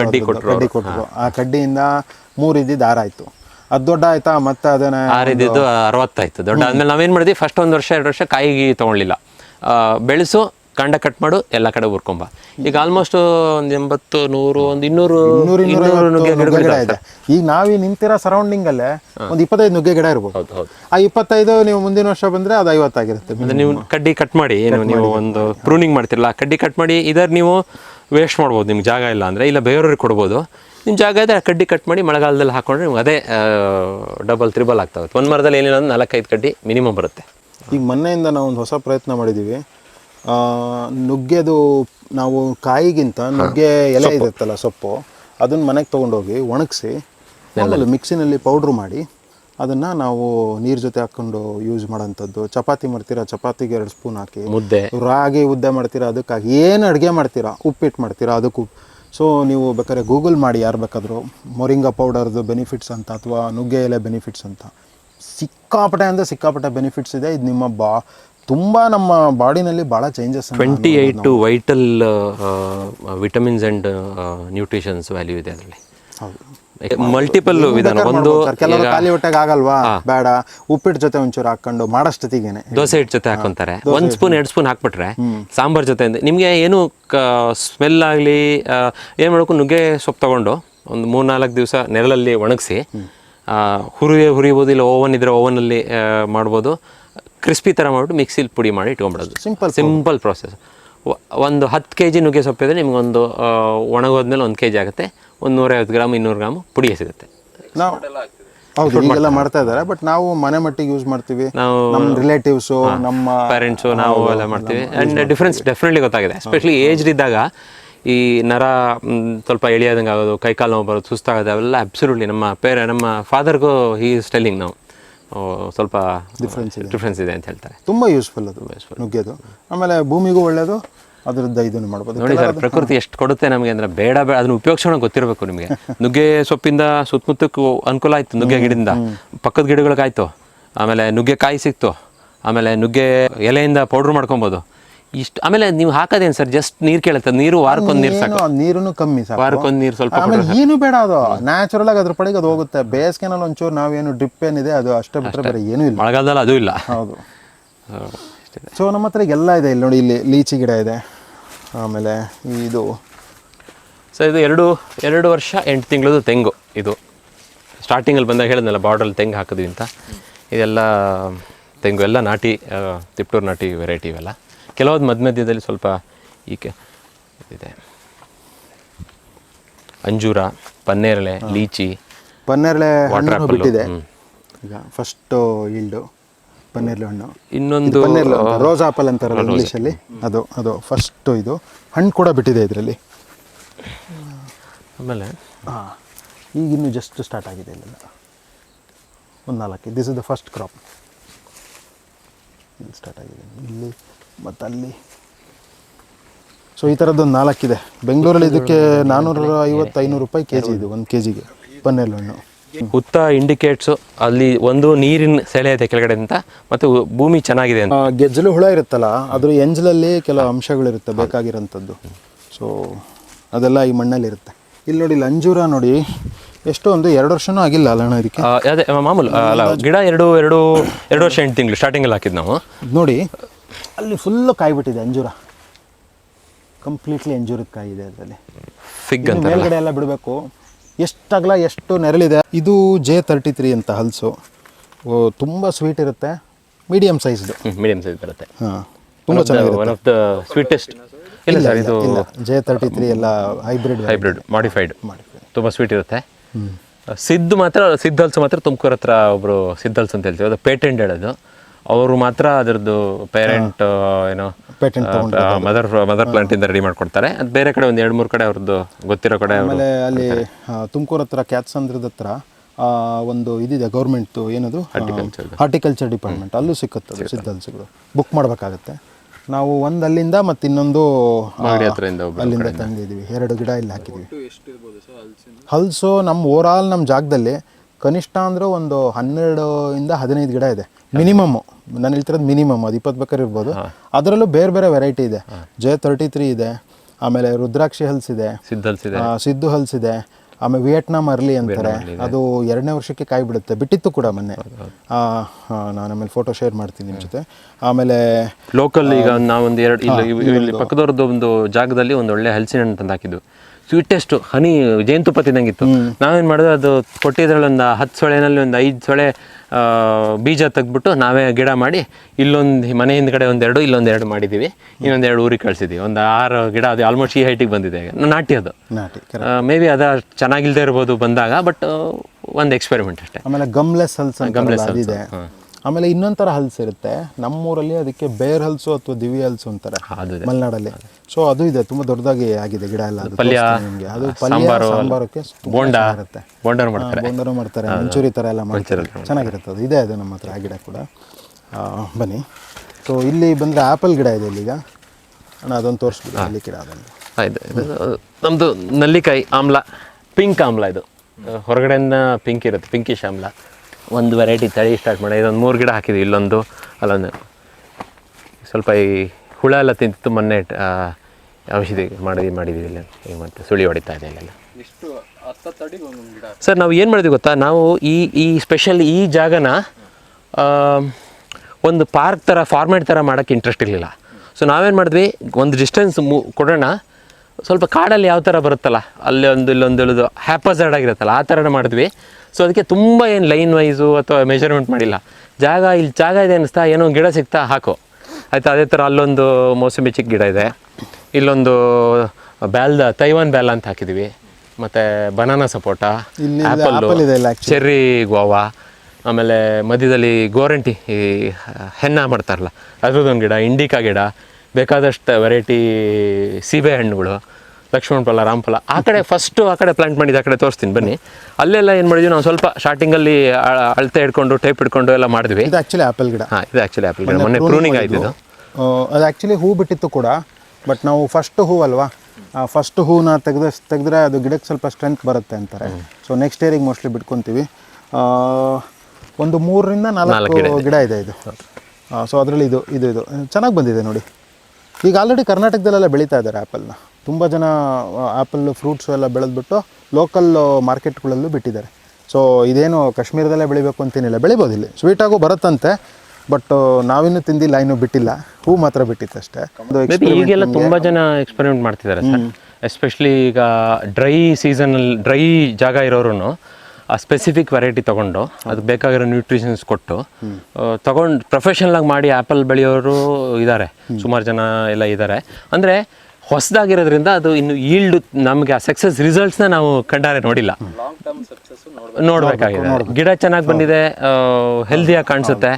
ಕಡ್ಡಿ ಕೊಟ್ರು. ಕೊಟ್ಟರು ಆ ಕಡ್ಡಿಯಿಂದ ಮೂರು ಇದ್ದಿದ್ದು ದಾರ ಆಯ್ತು. ಅದು ದೊಡ್ಡ ಆಯ್ತಾ? ಮತ್ತೆ ಅದನ್ನ ಆರಿದ್ದು ಅರವತ್ತಾಯ್ತು. ದೊಡ್ಡ. ಆದ್ಮೇಲೆ ನಾವೇನು ಮಾಡಿದ್ವಿ? ಫಸ್ಟ್ ಒಂದು ವರ್ಷ ಎರಡು ವರ್ಷ ಕಾಯಿಗೆ ತಗೊಳ್ಳಿಲ್ಲ ಆ, ಬೆಳೆಸು ಕಂಡ ಕಟ್ ಮಾಡು ಎಲ್ಲ ಕಡೆ ಉರ್ಕೊಂಬ ಈಗ ಆಲ್ಮೋಸ್ಟ್ ಒಂದ್ ಎಂಬತ್ತು ನೂರು ಒಂದ್ ಇನ್ನೂರು ನುಗ್ಗೆ ಗಿಡ ಇದೆ. ಈಗ ನಾವು ನಿಂತಿರೋ ಸರೌಂಡಿಂಗ್ ಅಲ್ಲೇ ಒಂದು ಇಪ್ಪತ್ತೈದು ನುಗ್ಗೆ ಗಿಡ ಇರ್ಬೋದು. ಆ ಇಪ್ಪತ್ತೈದು ನೀವು ಮುಂದಿನ ವರ್ಷ ಬಂದ್ರೆ ಅದು ಐವತ್ತಾಗಿರುತ್ತೆ ನೀವು ಕಡ್ಡಿ ಕಟ್ ಮಾಡಿ ಏನು ನೀವು ಒಂದು ಪ್ರೂನಿಂಗ್ ಮಾಡ್ತಿರಲ್ಲ ಕಡ್ಡಿ ಕಟ್ ಮಾಡಿ ಇದರ್ ನೀವು ವೇಸ್ಟ್ ಮಾಡ್ಬೋದು ನಿಮ್ಗೆ ಜಾಗ ಇಲ್ಲ ಅಂದರೆ. ಇಲ್ಲ ಬೇರೆಯವ್ರಿಗೆ ಕೊಡ್ಬೋದು. ನಿಮ್ಮ ಜಾಗ ಇದೆ ಆ ಕಡ್ಡಿ ಕಟ್ ಮಾಡಿ ಮಳೆಗಾಲದಲ್ಲಿ ಹಾಕೊಂಡ್ರೆ ನಿಮ್ಗೆ ಅದೇ ಡಬಲ್ ತ್ರಿಬಲ್ ಆಗ್ತಾ ಹೋಗುತ್ತೆ ಒಂದು ಮರದಲ್ಲಿ ಏನಿಲ್ಲ ಅಂದ್ರೆ ನಾಲ್ಕೈದು ಕಡ್ಡಿ ಮಿನಿಮಮ್ ಬರುತ್ತೆ. ಈಗ ಮೊನ್ನೆಯಿಂದ ನಾವು ಒಂದು ಹೊಸ ಪ್ರಯತ್ನ ಮಾಡಿದ್ದೀವಿ ನುಗ್ಗೆದು ನಾವು ಕಾಯಿಗಿಂತ ನುಗ್ಗೆ ಎಲೆ ಇರುತ್ತಲ್ಲ ಸೊಪ್ಪು ಅದನ್ನ ಮನೆಗೆ ತೊಗೊಂಡೋಗಿ ಒಣಗಿಸಿ ಆಮೇಲೆ ಮಿಕ್ಸಿನಲ್ಲಿ ಪೌಡ್ರ್ ಮಾಡಿ ಅದನ್ನು ನಾವು ನೀರು ಜೊತೆ ಹಾಕ್ಕೊಂಡು ಯೂಸ್ ಮಾಡೋಂಥದ್ದು ಚಪಾತಿ ಮಾಡ್ತೀರಾ? ಚಪಾತಿಗೆ ಎರಡು ಸ್ಪೂನ್ ಹಾಕಿ. ಮುದ್ದೆ. ರಾಗಿ ಉದ್ದೆ ಮಾಡ್ತೀರಾ? ಅದಕ್ಕಾಗಿ ಏನು ಅಡುಗೆ ಮಾಡ್ತೀರಾ? ಉಪ್ಪಿಟ್ಟು ಮಾಡ್ತೀರಾ? ಅದಕ್ಕೂ. ಸೊ ನೀವು ಬೇಕಾದ್ರೆ ಗೂಗಲ್ ಮಾಡಿ ಯಾರು ಬೇಕಾದರೂ. ಮೊರಿಂಗಾ ಪೌಡರ್ದು ಬೆನಿಫಿಟ್ಸ್ ಅಂತ ಅಥವಾ ನುಗ್ಗೆ ಎಲೆ ಬೆನಿಫಿಟ್ಸ್ ಅಂತ. ಸಿಕ್ಕಾಪಟ್ಟೆ ಅಂದರೆ ಸಿಕ್ಕಾಪಟ್ಟೆ ಬೆನಿಫಿಟ್ಸ್ ಇದೆ. ಇದು ನಿಮ್ಮ ಬಾ ತುಂಬ ನಮ್ಮ ಬಾಡಿನಲ್ಲಿ ಭಾಳ changes twenty eight vital vitamins and nutritions value ಇದೆ ಅದರಲ್ಲಿ. ಹೌದು. ಮಲ್ಟಿಪಲ್ ವಿಧಾನ. ಒಂದು ಕೆಲವರು ಖಾಲಿ ಹೊಟ್ಟೆಗೆ ಆಗಲ್ವಾ? ಬೇಡ. ಉಪ್ಪಿಟ್ಟು ಜೊತೆ ಒಂಚೂರು ಹಾಕೊಂಡು ಮಾಡಷ್ಟೊತ್ತಿಗೆನೆ ದೋಸೆ ಹಿಟ್ಟು ಜೊತೆ ಹಾಕೊಂತಾರೆ. ಒಂದ್ ಸ್ಪೂನ್ ಎರಡು ಸ್ಪೂನ್ ಹಾಕ್ಬಿಟ್ರೆ ಸಾಂಬಾರ್ ಜೊತೆ ನಿಮಗೆ ಏನು ಸ್ಮೆಲ್ ಆಗಲಿ ಏನು ಮಾಡಬೇಕು? ನುಗ್ಗೆ ಸೊಪ್ಪು ತಗೊಂಡು ಒಂದು ಮೂರ್ನಾಲ್ಕು ದಿವಸ ನೆರಳಲ್ಲಿ ಒಣಗಿಸಿ ಹುರಿಯೇ ಹುರಿಬೋದು ಇಲ್ಲ ಓವನ್ ಇದ್ರೆ ಓವನಲ್ಲಿ ಮಾಡ್ಬೋದು. ಕ್ರಿಸ್ಪಿ ಥರ ಮಾಡಿಬಿಟ್ಟು ಮಿಕ್ಸಿಲಿ ಪುಡಿ ಮಾಡಿ ಇಟ್ಕೊಂಡ್ಬಿಡೋದು. ಸಿಂಪಲ್ ಸಿಂಪಲ್ ಪ್ರಾಸೆಸ್ ಒಂದು ಹತ್ತು ಕೆ ಜಿ ನುಗ್ಗೆ ಸೊಪ್ಪಿದ್ರೆ ನಿಮಗೊಂದು ಒಣಗೋದ್ಮೇಲೆ ಒಂದು ಕೆ ಜಿ ಆಗುತ್ತೆ. ಒಂದು ನೂರೈವತ್ತು ಗ್ರಾಮ್ ಇನ್ನೂರು ಗ್ರಾಮ್ ಪುಡಿ ಸಿಗುತ್ತೆ. ನಾವು ಹೌದು ಈಗೆಲ್ಲ ಮಾಡ್ತಾ ಇದ್ದಾರೆ ಬಟ್ ನಾವು ಮನೆ ಮಟ್ಟಿಗೆ ಯೂಸ್ ಮಾಡ್ತೀವಿ. ನಾವು ನಮ್ಮ ರಿಲೇಟಿವ್ಸ್ ನಮ್ಮ ಪೇರೆಂಟ್ಸು ನಾವು ಎಲ್ಲ ಮಾಡ್ತೀವಿ. ಆ್ಯಂಡ್ ಡಿಫ್ರೆನ್ಸ್ ಡೆಫಿನೆಟ್ಲಿ ಗೊತ್ತಾಗಿದೆ. ಎಸ್ಪೆಷಲಿ ಏಜ್ಡ್ ಇದ್ದಾಗ ಈ ನರ ಸ್ವಲ್ಪ ಎಳಿಯೋದಂಗೆ ಆಗೋದು ಕೈಕಾಲು ನೋವು ಬರೋದು ಸುಸ್ತಾಗೋದು ಅವೆಲ್ಲ ಅಬ್ಸಲ್ಯೂಟ್ಲಿ ನಮ್ಮ ಪೇರೆ ನಮ್ಮ ಫಾದರ್ಗೂ ಈ ಸ್ಟೆಲ್ಲಿಂಗ್ ನಾವು. ಸ್ವಲ್ಪ ಡಿಫ್ರೆನ್ಸ್ ಇದೆ. ಡಿಫ್ರೆನ್ಸ್ ಇದೆ ಅಂತ ಹೇಳ್ತಾರೆ. ತುಂಬ ಯೂಸ್ಫುಲ್ ಅದು ನುಗ್ಗೆದು. ಆಮೇಲೆ ಭೂಮಿಗೂ ಒಳ್ಳೆಯದು ಅದ್ರದ್ದು ಇದನ್ನು ಮಾಡ್ಬೋದು. ನೋಡಿ ಸರ್ ಪ್ರಕೃತಿ ಎಷ್ಟು ಕೊಡುತ್ತೆ ನಮಗೆ ಅಂದ್ರೆ ಬೇಡ ಬೇಡ ಅದನ್ನ ಉಪಯೋಗಿಸೋಣ ಗೊತ್ತಿರಬೇಕು ನಿಮಗೆ. ನುಗ್ಗೆ ಸೊಪ್ಪಿಂದ ಸುತ್ತಮುತ್ತಕ್ಕೂ ಅನುಕೂಲ ಆಯ್ತು ನುಗ್ಗೆ ಗಿಡದಿಂದ. ಪಕ್ಕದ ಗಿಡಗಳಿಗಾಯ್ತು. ಆಮೇಲೆ ನುಗ್ಗೆ ಕಾಯಿ ಸಿಕ್ತು. ಆಮೇಲೆ ನುಗ್ಗೆ ಎಲೆಯಿಂದ ಪೌಡ್ರ್ ಮಾಡ್ಕೊಬೋದು. ಇಷ್ಟು ಆಮೇಲೆ ನೀವು ಹಾಕೋದೇನು ಸರ್? ಜಸ್ಟ್ ನೀರು ಕೇಳುತ್ತೆ ನೀರು ವಾರಕ್ಕೊಂದು ನೀರು ಸಾಕು. ನೀರು ಕಮ್ಮಿ ಸರ್ ವಾರಕ್ಕೊಂದು ನೀರು ಸ್ವಲ್ಪ ಆಮೇಲೆ ಏನು ಬೇಡ ಅದು. ನ್ಯಾಚುರಲ್ ಆಗಿ ಅದ್ರ ಪಡೆಗೆ ಅದು ಹೋಗುತ್ತೆ. ಬೇಸಿಗೆನಲ್ಲಿ ಒಂಚೂರು ನಾವೇನು ಡ್ರಿಪ್ ಏನಿದೆ ಅದು ಅಷ್ಟೇ ಬಿಟ್ಟರೆ ಬೇರೆ ಏನೂ ಇಲ್ಲ. ಮಳೆಗಾಲದಲ್ಲಿ ಅದು ಇಲ್ಲ. ಹೌದು. ಸೊ ನಮ್ಮ ಹತ್ರ ಎಲ್ಲ ಇದೆ. ಇಲ್ಲಿ ನೋಡಿ ಇಲ್ಲಿ ಲೀಚಿ ಗಿಡ ಇದೆ. ಆಮೇಲೆ ಇದು. ಸೊ ಇದು ಎರಡು ಎರಡು ವರ್ಷ ಎಂಟು ತಿಂಗಳದು ತೆಂಗು ಇದು. ಸ್ಟಾರ್ಟಿಂಗಲ್ಲಿ ಬಂದಾಗ ಹೇಳಿದ್ನಲ್ಲ ಬಾರ್ಡ್ರಲ್ಲಿ ತೆಂಗು ಹಾಕಿದ್ವಿ ಅಂತ. ಇದೆಲ್ಲ ತೆಂಗು ಎಲ್ಲ ನಾಟಿ ತಿಪ್ಟೂರು ನಾಟಿ ವೆರೈಟಿ ಇವೆಲ್ಲ. ಕೆಲವೊಂದು ಮಧ್ಯ ಮಧ್ಯದಲ್ಲಿ ಸ್ವಲ್ಪ ಈಕೆ ಇದೆ. ಅಂಜೂರ ಪನ್ನೇರಳೆ ಲೀಚಿ ಪನ್ನೇರಳೆ ಬಿಟ್ಟಿದೆ ಈಗ ಫಸ್ಟು ಈಲ್ಡು ಪನ್ನೇರಳೆ ಹಣ್ಣು ಇನ್ನೊಂದು ರೋಸ್ ಆಪಲ್ ಅಂತಾರಲ್ಲ ಇಂಗ್ಲೀಷಲ್ಲಿ ಅದು ಅದು ಫಸ್ಟು ಇದು. ಹಣ್ಣು ಕೂಡ ಬಿಟ್ಟಿದೆ ಇದರಲ್ಲಿ. ಆಮೇಲೆ? ಹಾಂ ಈಗ ಇನ್ನು ಜಸ್ಟ್ ಸ್ಟಾರ್ಟ್ ಆಗಿದೆ ಇಲ್ಲೆಲ್ಲ. ಒಂದು ನಾಲ್ಕು this is the first crop ಇಲ್ಲಿ ಸ್ಟಾರ್ಟ್ ಆಗಿದೆ. ಇಲ್ಲಿ ಮತ್ತು ಅಲ್ಲಿ ಸೊ ಈ ಥರದ್ದೊಂದು ನಾಲ್ಕಿದೆ. ಬೆಂಗಳೂರಲ್ಲಿ ಇದಕ್ಕೆ ನಾನ್ನೂರ ಐವತ್ತು ಐನೂರು ರೂಪಾಯಿ ಕೆ ಜಿ ಇದು ಒಂದು ಕೆ ಜಿಗೆ ಪನ್ನೇರಳೆ ಹಣ್ಣು ಹುತ್ತ ಇಂಡಿಕೇಟ್ಸ್ ಅಲ್ಲಿ ಒಂದು ನೀರಿನ ಸೆಳೆ ಇದೆ ಕೆಳಗಡೆ ಅಂತ ಮತ್ತು ಭೂಮಿ ಚೆನ್ನಾಗಿದೆ ಅಂತ. ಗೆಜ್ಜಲು ಹುಳ ಇರುತ್ತಲ್ಲ ಅದ್ರ ಎಂಜಲಲ್ಲಿ ಕೆಲವು ಅಂಶಗಳಿರುತ್ತೆ ಬೇಕಾಗಿರೋಂಥದ್ದು. ಸೊ ಅದೆಲ್ಲ ಈ ಮಣ್ಣಲ್ಲಿ ಇರುತ್ತೆ. ಇಲ್ಲಿ ನೋಡಿ ಲಂಜೂರ ನೋಡಿ ಎಷ್ಟು ಒಂದು ಎರಡು ವರ್ಷನೂ ಆಗಿಲ್ಲ ಅಲ್ಲ ಅಣ್ಣ ಇದಕ್ಕೆ? ಅದೇ ಮಾಮೂಲು ಅಲ್ಲ ಗಿಡ ಎರಡು ಎರಡು ಎರಡು ವರ್ಷ ಎಂಟು ತಿಂಗಳು ಸ್ಟಾರ್ಟಿಂಗಲ್ಲಿ ಹಾಕಿದ್ದು ನಾವು. ನೋಡಿ ಅಲ್ಲಿ ಫುಲ್ಲು ಕಾಯಿ ಬಿಟ್ಟಿದೆ ಅಂಜೂರ. ಕಂಪ್ಲೀಟ್ಲಿ ಅಂಜೂರದ ಕಾಯಿ ಇದೆ ಅದರಲ್ಲಿ ಫಿಗ್ ಅಂತ ಮೇಲ್ಗಡೆ ಎಲ್ಲ ಬಿಡಬೇಕು. ಎಷ್ಟಾಗಲ ಎಷ್ಟು ನೆರಳಿದೆ? ಇದು ಜೆ ತರ್ಟಿ ತ್ರೀ ಅಂತ ಹಲ್ಸು. ತುಂಬ ಸ್ವೀಟ್ ಇರುತ್ತೆ. ಮೀಡಿಯಮ್ ಸೈಜ್ದು ಮೀಡಿಯಂ ಸೈಜ್ ಬರುತ್ತೆ. ಹಾಂ ತುಂಬ ಚೆನ್ನಾಗಿದೆ ಒನ್ ಆಫ್ ದ ಸ್ವೀಟೆಸ್ಟ್ ಇಲ್ಲ ಸರ್ ಇದು ಜೆ ತರ್ಟಿ ತ್ರೀ ಎಲ್ಲ ಹೈಬ್ರಿಡ್ ಹೈಬ್ರಿಡ್ ಮಾಡಿಫೈಡ್ ತುಂಬ ಸ್ವೀಟ್ ಇರುತ್ತೆ. ಸಿದ್ದು ಮಾತ್ರ ಸಿದ್ಧಲ್ಸ್ ಮಾತ್ರ ತುಮಕೂರು ಹತ್ರ ಒಬ್ರು ಸಿದ್ದಲ್ಸ್ ಅಂತ ಹೇಳ್ತೀವಿ ಅದು ಪೇಟೆಂಟ್ ಹೇಳೋದು. ಅವರು ಮಾತ್ರ ಅದರದ್ದು ಪೇರೆಂಟ್ ಏನೋ Patent ಮದರ್ ಮದರ್ ಪ್ಲಾಂಟ್ ಇಂದ ರೆಡಿ ಮಾಡ್ಕೊಡ್ತಾರೆ. ಅದು ಬೇರೆ ಕಡೆ ಒಂದು ಎರಡು ಮೂರು ಕಡೆ ಅವ್ರದ್ದು ಗೊತ್ತಿರೋ ಕಡೆ ಅವರು ಆಮೇಲೆ ಅಲ್ಲಿ ತುಮಕೂರು ಹತ್ರ ಕ್ಯಾತ್ಸಂದ್ರದ ಹತ್ರ ಆ, ಒಂದು ಇದಿದೆ ಗೌರ್ಮೆಂಟ್ದು ಏನದು? ಹಾರ್ಟಿಕಲ್ಚರ್ ಡಿಪಾರ್ಟ್ಮೆಂಟ್ ಅಲ್ಲೂ ಸಿಕ್ಕುತ್ತದೆ ಸಿದ್ಧಾಂತಗಳು. ಬುಕ್ ಮಾಡಬೇಕಾಗತ್ತೆ. ನಾವು ಒಂದು ಅಲ್ಲಿಂದ ಮತ್ತೆ ಇನ್ನೊಂದು ಹತ್ರದಿಂದ ಅಲ್ಲಿಂದ ತಂದಿದ್ದೀವಿ ಎರಡು ಗಿಡ ಇಲ್ಲಿ ಹಾಕಿದ್ದೀವಿ ಹಲ್ಸು ನಮ್ಮ ಓವರಾಲ್ ನಮ್ಮ ಜಾಗದಲ್ಲಿ ಕನಿಷ್ಠ ಅಂದ್ರೆ ಒಂದು ಹನ್ನೆರಡು ಇಂದ ಹದಿನೈದು ಗಿಡ ಇದೆ. ಮಿನಿಮಮ್. ನಾನು ಹೇಳ್ತಿರೋದು ಮಿನಿಮಮ್ ಅದು ಇಪ್ಪತ್ತು ಬೇಕಾದ್ರೆ ಇರ್ಬೋದು. ಅದರಲ್ಲೂ ಬೇರೆ ಬೇರೆ ವೆರೈಟಿ ಇದೆ. ಜೆ ತರ್ಟಿ ತ್ರೀ ಇದೆ ಆಮೇಲೆ ರುದ್ರಾಕ್ಷಿ ಹಲ್ಸ್ ಇದೆ ಸಿದ್ದು ಹಲ್ಸ್ ಇದೆ. ಆಮೇಲೆ ವಿಯೆಟ್ನಾಂ ಅರ್ಲಿ ಅಂತಾರೆ. ಅದು ಎರಡನೇ ವರ್ಷಕ್ಕೆ ಕಾಯಿ ಬಿಡುತ್ತೆ ಬಿಟ್ಟಿತ್ತು ಕೂಡ ಮೊನ್ನೆ. ನಾನು ಆಮೇಲೆ ಫೋಟೋ ಶೇರ್ ಮಾಡ್ತೀನಿ ನಿಮ್ಮ ಜೊತೆ. ಆಮೇಲೆ ಲೋಕಲ್ ಈಗ ನಾವೊಂದು ಎರಡು ಪಕ್ಕದವ್ರದ್ದು ಒಂದು ಜಾಗದಲ್ಲಿ ಒಂದು ಒಳ್ಳೆ ಹಲಸಿನ ಹಣ್ಣು ತಂದು ಹಾಕಿದ್ವು ಸ್ವೀಟೆಸ್ಟ್ ಹನಿ ಜೇನುತುಪ್ಪ ತಿನ್ನಂಗಿತ್ತು ನಾವೇನು ಮಾಡಿದ್ರೆ ಅದು ಕೊಟ್ಟಿದ್ರಲ್ಲಿ ಒಂದು ಹತ್ತು ಸೊಳೆನಲ್ಲಿ ಒಂದು ಐದು ಸೊಳೆ ಬೀಜ ತೆಗ್ದ್ಬಿಟ್ಟು ನಾವೇ ಗಿಡ ಮಾಡಿ ಇಲ್ಲೊಂದು ಮನೆ ಹಿಂದ್ಗಡೆ ಒಂದೆರಡು ಇಲ್ಲೊಂದು ಎರಡು ಮಾಡಿದ್ದೀವಿ ಇನ್ನೊಂದು ಎರಡು ಊರಿಗೆ ಕಳಿಸಿದ್ವಿ. ಒಂದು ಆರು ಗಿಡ ಅದು ಆಲ್ಮೋಸ್ಟ್ ಈ ಹೈಟಿಗೆ ಬಂದಿದೆ ನಾಟಿ ಅದು. ನಾಟಿ ಮೇ ಬಿ ಅದು ಚೆನ್ನಾಗಿಲ್ಲದೆ ಇರ್ಬೋದು ಬಂದಾಗ ಬಟ್ ಒಂದು ಎಕ್ಸ್ಪೆರಿಮೆಂಟ್ ಅಷ್ಟೇ. ಆಮೇಲೆ ಗಮ್ಲೆಸ್ ಗಮ್ಲೆಸ್ ಅದಿದೆ ಆಮೇಲೆ ಇನ್ನೊಂದು ಥರ ಹಲ್ಸು ಇರುತ್ತೆ. ನಮ್ಮೂರಲ್ಲಿ ಅದಕ್ಕೆ ಬೇರ್ ಹಲ್ಸು ಅಥವಾ ದಿವಿ ಹಲ್ಸು ಅಂತಾರೆ. ಮಲೆನಾಡಲ್ಲಿ. ಸೊ ಅದು ಇದೆ ತುಂಬಾ ದೊಡ್ಡದಾಗಿ ಆಗಿದೆ ಗಿಡ ಎಲ್ಲ. ಪಲ್ಯ, ನಿಮಗೆ. ಅದು ಪಲ್ಯ ಸಾಂಬಾರು, ಸಾಂಬಾರಕ್ಕೆ ಬೋಂಡ ಬೋಂಡರ್ ಮಾಡ್ತಾರೆ. ಮಾಡ್ತಾರೆ. ಮಂಚೂರಿ ಥರ ಎಲ್ಲ ಮಾಡ್ತಾರೆ. ಚೆನ್ನಾಗಿರುತ್ತೆ ಅದು. ಇದೆ ಅದು ನಮ್ಮ ಹತ್ರ ಆ ಗಿಡ ಕೂಡ. ಬನ್ನಿ. ಸೊ ಇಲ್ಲಿ ಬಂದರೆ ಆ್ಯಪಲ್ ಗಿಡ ಇದೆ ಇಲ್ಲಿಗ ಅಣ್ಣ ಅದೊಂದು ತೋರಿಸ್ಬಿಡಿ ಅಲ್ಲಿ ಗಿಡ ಅದೊಂದು. ಆಯ್ತು ನಮ್ಮದು ನಲ್ಲಿಕಾಯಿ ಆಮ್ಲ ಪಿಂಕ್ ಆಮ್ಲ ಇದು. ಹೊರಗಡೆಯಿಂದ ಪಿಂಕ್ ಇರುತ್ತೆ ಪಿಂಕಿಶ್ ಆಮ್ಲ. ಒಂದು ವೆರೈಟಿ ತಳಿ ಸ್ಟಾರ್ಟ್ ಮಾಡಿ ಇದೊಂದು ಮೂರು ಗಿಡ ಹಾಕಿದ್ವಿ ಇಲ್ಲೊಂದು ಅಲ್ಲೊಂದು. ಸ್ವಲ್ಪ ಈ ಹುಳ ಎಲ್ಲ ತಿಂತಿತ್ತು ಮೊನ್ನೆ ಔಷಧಿ ಮಾಡಿದ್ವಿ ಮಾಡಿದ್ವಿ ಇಲ್ಲ. ಈಗ ಮತ್ತೆ ಸುಳಿ ಹೊಡಿತಾ ಇದೆ ಇಲ್ಲೆಲ್ಲ. ಸರ್ ನಾವು ಏನು ಮಾಡಿದ್ವಿ ಗೊತ್ತಾ? ನಾವು ಈ ಈ ಸ್ಪೆಷಲ್ ಈ ಜಾಗನ ಒಂದು ಪಾರ್ಕ್ ಥರ ಫಾರ್ಮೇಟ್ ಥರ ಮಾಡೋಕ್ಕೆ ಇಂಟ್ರೆಸ್ಟ್ ಇರಲಿಲ್ಲ. ಸೊ ನಾವೇನು ಮಾಡಿದ್ವಿ? ಒಂದು ಡಿಸ್ಟೆನ್ಸ್ ಮು ಕೊಡೋಣ. ಸ್ವಲ್ಪ ಕಾಡಲ್ಲಿ ಯಾವ ಥರ ಬರುತ್ತಲ್ಲ ಅಲ್ಲಿ ಒಂದು ಇಲ್ಲೊಂದು ಇಳಿದು ಹ್ಯಾಪಸರ್ಡ್ ಆಗಿರುತ್ತಲ್ಲ ಆ ಥರನೇ ಮಾಡಿದ್ವಿ. ಸೊ ಅದಕ್ಕೆ ತುಂಬ ಏನು ಲೈನ್ ವೈಸು ಅಥವಾ ಮೆಷರ್ಮೆಂಟ್ ಮಾಡಿಲ್ಲ. ಜಾಗ ಇಲ್ಲಿ ಜಾಗ ಇದೆ ಅನ್ನಿಸ್ತಾ ಏನೋ ಗಿಡ ಸಿಗ್ತಾ ಹಾಕು. ಆಯಿತಾ ಅದೇ ಥರ ಅಲ್ಲೊಂದು ಮೋಸಂಬಿ ಚಿಕ್ಕ ಗಿಡ ಇದೆ. ಇಲ್ಲೊಂದು ಬ್ಯಾಲ್ದ ತೈವಾನ್ ಬ್ಯಾಲ್ ಅಂತ ಹಾಕಿದ್ವಿ. ಮತ್ತು ಬನಾನಾ ಸಪೋಟ ಆ್ಯಪಲ್. ಚೆರ್ರಿ ಗೋವಾ ಆಮೇಲೆ ಮಧ್ಯದಲ್ಲಿ ಗೋರಂಟಿ ಈ ಹೆನ್ನ ಮಾಡ್ತಾರಲ್ಲ ಅದ್ರದ್ದೊಂದು ಗಿಡ ಇಂಡಿಕಾ ಗಿಡ ಬೇಕಾದಷ್ಟು ವೆರೈಟಿ ಸೀಬೆ ಹಣ್ಣುಗಳು. ಲಕ್ಷ್ಮಣ ಫಲ ರಾಮಫಲ ಆ ಕಡೆ ಫಸ್ಟು ಆ ಕಡೆ ಪ್ಲಾಂಟ್ ಮಾಡಿದ್ದು ಆ ಕಡೆ ತೋರಿಸ್ತೀನಿ ಬನ್ನಿ. ಅಲ್ಲೆಲ್ಲ ಏನು ಮಾಡಿದ್ವಿ ನಾವು ಸ್ವಲ್ಪ ಸ್ಟಾರ್ಟಿಂಗಲ್ಲಿ ಅಳತೆ ಹಿಡ್ಕೊಂಡು ಟೈಪ್ ಹಿಡ್ಕೊಂಡು ಎಲ್ಲ ಮಾಡಿದ್ವಿ. ಇದು ಆ್ಯಕ್ಚುಲಿ ಆ್ಯಪಲ್ ಗಿಡ. ಹಾಂ ಇದು ಆ್ಯಕ್ಚುಲಿ ಆ್ಯಪಲ್ ಗಿಡ. ಮೊನ್ನೆ ಪ್ರೂನಿಂಗ್ ಆಯ್ತು ಇದು. ಆ, ಅದು ಆ್ಯಕ್ಚುಲಿ ಹೂ ಬಿಟ್ಟಿತ್ತು ಕೂಡ ಬಟ್ ನಾವು ಫಸ್ಟ್ ಹೂ ಅಲ್ವಾ? ಫಸ್ಟ್ ಹೂನ ತೆಗೆದ ತೆಗೆದ್ರೆ ಅದು ಗಿಡಕ್ಕೆ ಸ್ವಲ್ಪ ಸ್ಟ್ರೆಂತ್ ಬರುತ್ತೆ ಅಂತಾರೆ. ಸೊ ನೆಕ್ಸ್ಟ್ ಇಯರಿಗೆ ಮೋಸ್ಟ್ಲಿ ಬಿಟ್ಕೊತೀವಿ. ಆ, ಒಂದು ಮೂರರಿಂದ ನಾಲ್ಕು ಗಿಡ ಇದೆ. ಇದು ಸೊ ಅದರಲ್ಲಿ ಇದು ಇದು ಇದು. ಚೆನ್ನಾಗಿ ಬಂದಿದೆ ನೋಡಿ. ಈಗ ಆಲ್ರೆಡಿ ಕರ್ನಾಟಕದಲ್ಲೆಲ್ಲ ಬೆಳೀತಾ ಇದ್ದಾರೆ ಆ್ಯಪಲ್ನ ತುಂಬ ಜನ ಆ್ಯಪಲ್ ಫ್ರೂಟ್ಸು ಎಲ್ಲ ಬೆಳೆದ್ಬಿಟ್ಟು ಲೋಕಲ್ ಮಾರ್ಕೆಟ್ಗಳಲ್ಲೂ ಬಿಟ್ಟಿದ್ದಾರೆ. ಸೊ ಇದೇನು ಕಾಶ್ಮೀರದಲ್ಲೇ ಬೆಳಿಬೇಕು ಅಂತೇನಿಲ್ಲ. ಬೆಳಿಬೋದು ಇಲ್ಲಿ ಸ್ವೀಟಾಗೂ ಬರುತ್ತಂತೆ ಬಟ್ ನಾವಿನ್ನೂ ತಿಂದಿಲ್ಲ ಇನ್ನು ಬಿಟ್ಟಿಲ್ಲ. ಹೂ ಮಾತ್ರ ಬಿಟ್ಟಿತ್ತು ಅಷ್ಟೇ. ಈಗೆಲ್ಲ ತುಂಬ ಜನ ಎಕ್ಸ್ಪೆರಿಮೆಂಟ್ ಮಾಡ್ತಿದ್ದಾರೆ ಸರ್. ಎಸ್ಪೆಷಲಿ ಈಗ ಡ್ರೈ ಸೀಸನಲ್ಲಿ ಡ್ರೈ ಜಾಗ ಇರೋರು ಆ ಸ್ಪೆಸಿಫಿಕ್ ವೆರೈಟಿ ತಗೊಂಡು ಅದಕ್ಕೆ ಬೇಕಾಗಿರೋ ನ್ಯೂಟ್ರಿಷನ್ಸ್ ಕೊಟ್ಟು ತೊಗೊಂಡು ಪ್ರೊಫೆಷನಲ್ ಆಗಿ ಮಾಡಿ ಆ್ಯಪಲ್ ಬೆಳೆಯೋರು ಇದ್ದಾರೆ. ಸುಮಾರು ಜನ ಎಲ್ಲ ಇದ್ದಾರೆ. ಅಂದರೆ ಹೊಸದಾಗಿರೋದ್ರಿಂದ ಅದು ಇನ್ನು ಈಲ್ಡ್ ನಮಗೆ ಆ ಸಕ್ಸಸ್ ರಿಸಲ್ಟ್ಸ್ನ ನಾವು ಕಂಡಾರೆ ನೋಡಿಲ್ಲ. ನೋಡ್ಬೇಕಾಗಿದೆ ಟರ್ಮ್ ಸಕ್ಸಸ್ ನೋಡ್ಬೇಕು. ನೋಡಬೇಕಾಗಿದೆ. ಗಿಡ ಚೆನ್ನಾಗಿ ಬಂದಿದೆ ಹೆಲ್ದಿಯಾಗಿ ಕಾಣಿಸುತ್ತೆ.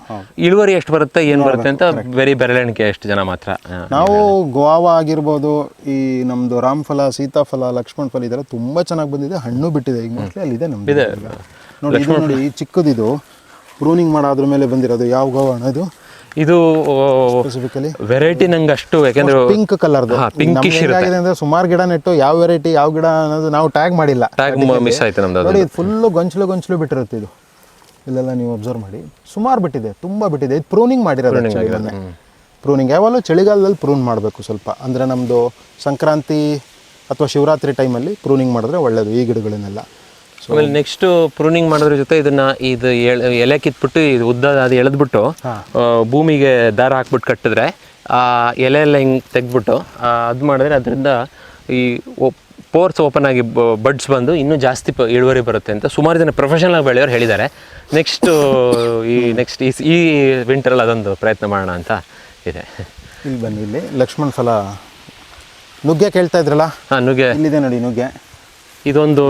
ಇಳುವರಿ ಎಷ್ಟು ಬರುತ್ತೆ ಏನು ಬರುತ್ತೆ ಅಂತ ವೆರಿ ಬೆರಳೆಣಿಕೆ ಎಷ್ಟು ಜನ ಮಾತ್ರ ನಾವು ಗೋವಾ ಆಗಿರ್ಬೋದು ಈ ನಮ್ಮದು ರಾಮಫಲ ಸೀತಾಫಲ ಲಕ್ಷ್ಮಣ ಫಲ ಇದೆಲ್ಲ ತುಂಬ ಚೆನ್ನಾಗಿ ಬಂದಿದೆ ಹಣ್ಣು ಬಿಟ್ಟಿದೆ ಈಗ ಮೋಸ್ಟ್ಲಿ ಅಲ್ಲಿದೆ ನಮ್ದು. ನೋಡಿ ಇದು ನೋಡಿ ಈ ಚಿಕ್ಕದಿದು ಪ್ರೂನಿಂಗ್ ಮಾಡಾದ್ರ ಮೇಲೆ ಬಂದಿರೋದು ಯಾವ ಗೋವಾ ಇದು? ಇದು ಸ್ಪೆಸಿಫಿಕಲಿ ವೆರೈಟಿ ನಂಗೆ ಅಷ್ಟು ಯಾಕೆಂದ್ರೆ ಪಿಂಕ್ ಕಲರ್ ಪಿಂಕ್ ಇರುತ್ತೆ. ಅಂದ್ರೆ ಸುಮಾರು ಗಿಡ ನೆಟ್ಟು ಯಾವ ವೆರೈಟಿ ಯಾವ ಗಿಡ ಅನ್ನೋದು ನಾವು ಟ್ಯಾಗ್ ಮಾಡಿಲ್ಲ. ಟ್ಯಾಗ್ ಮಿಸ್ ಆಯ್ತು ನಮ್ದು ನೋಡಿ ಫುಲ್ಲು ಗೊಂಚಲು ಗೊಂಚಲು ಬಿಟ್ಟಿರುತ್ತೆ ಇದು. ಇಲ್ಲೆಲ್ಲ ನೀವು ಅಬ್ಸರ್ವ್ ಮಾಡಿ. ಸುಮಾರು ಬಿಟ್ಟಿದೆ ತುಂಬಾ ಬಿಟ್ಟಿದೆ. ಇದು ಪ್ರೂನಿಂಗ್ ಮಾಡಿರೋದು ಪ್ರೂನಿಂಗ್ ಯಾವಾಗಲೂ ಚಳಿಗಾಲದಲ್ಲಿ ಪ್ರೂನ್ ಮಾಡಬೇಕು ಸ್ವಲ್ಪ. ಅಂದರೆ ನಮ್ಮದು ಸಂಕ್ರಾಂತಿ ಅಥವಾ ಶಿವರಾತ್ರಿ ಟೈಮಲ್ಲಿ ಪ್ರೂನಿಂಗ್ ಮಾಡಿದ್ರೆ ಒಳ್ಳೆಯದು ಈ ಗಿಡಗಳನ್ನೆಲ್ಲ. ಆಮೇಲೆ ನೆಕ್ಸ್ಟ್ ಪ್ರೂನಿಂಗ್ ಮಾಡೋದ್ರ ಜೊತೆ ಇದನ್ನ ಇದು ಎಲೆ ಕಿತ್ಬಿಟ್ಟು ಇದು ಉದ್ದ ಅದು ಎಳೆದ್ಬಿಟ್ಟು ಭೂಮಿಗೆ ದಾರ ಹಾಕ್ಬಿಟ್ಟು ಕಟ್ಟಿದ್ರೆ ಆ ಎಲೆ ಎಲ್ಲ ಹಿಂಗೆ ತೆಗ್ದ್ಬಿಟ್ಟು ಅದು ಮಾಡಿದ್ರೆ ಅದರಿಂದ ಈ ಪೋರ್ಸ್ ಓಪನ್ ಆಗಿ ಬಡ್ಸ್ ಬಂದು ಇನ್ನೂ ಜಾಸ್ತಿ ಇಳುವರಿ ಬರುತ್ತೆ ಅಂತ ಸುಮಾರು ಜನ ಪ್ರೊಫೆಷನಲ್ ಬೆಳೆಯೋರು ಹೇಳಿದ್ದಾರೆ. ನೆಕ್ಸ್ಟ್ ಈ ನೆಕ್ಸ್ಟ್ ಈ ಈ ವಿಂಟರಲ್ಲಿ ಅದೊಂದು ಪ್ರಯತ್ನ ಮಾಡೋಣ ಅಂತ ಇದೆ. ಇಲ್ಲಿ ಬನ್ನಿ ಇಲ್ಲಿ ಲಕ್ಷ್ಮಣ್ ಫಲ ನುಗ್ಗೆ ಕೇಳ್ತಾ ಇದ್ರಲ್ಲ? ಹಾಂ ನುಗ್ಗೆ. ಇಲ್ಲಿದೆ ನೋಡಿ ನುಗ್ಗೆ. ಇದೊಂದು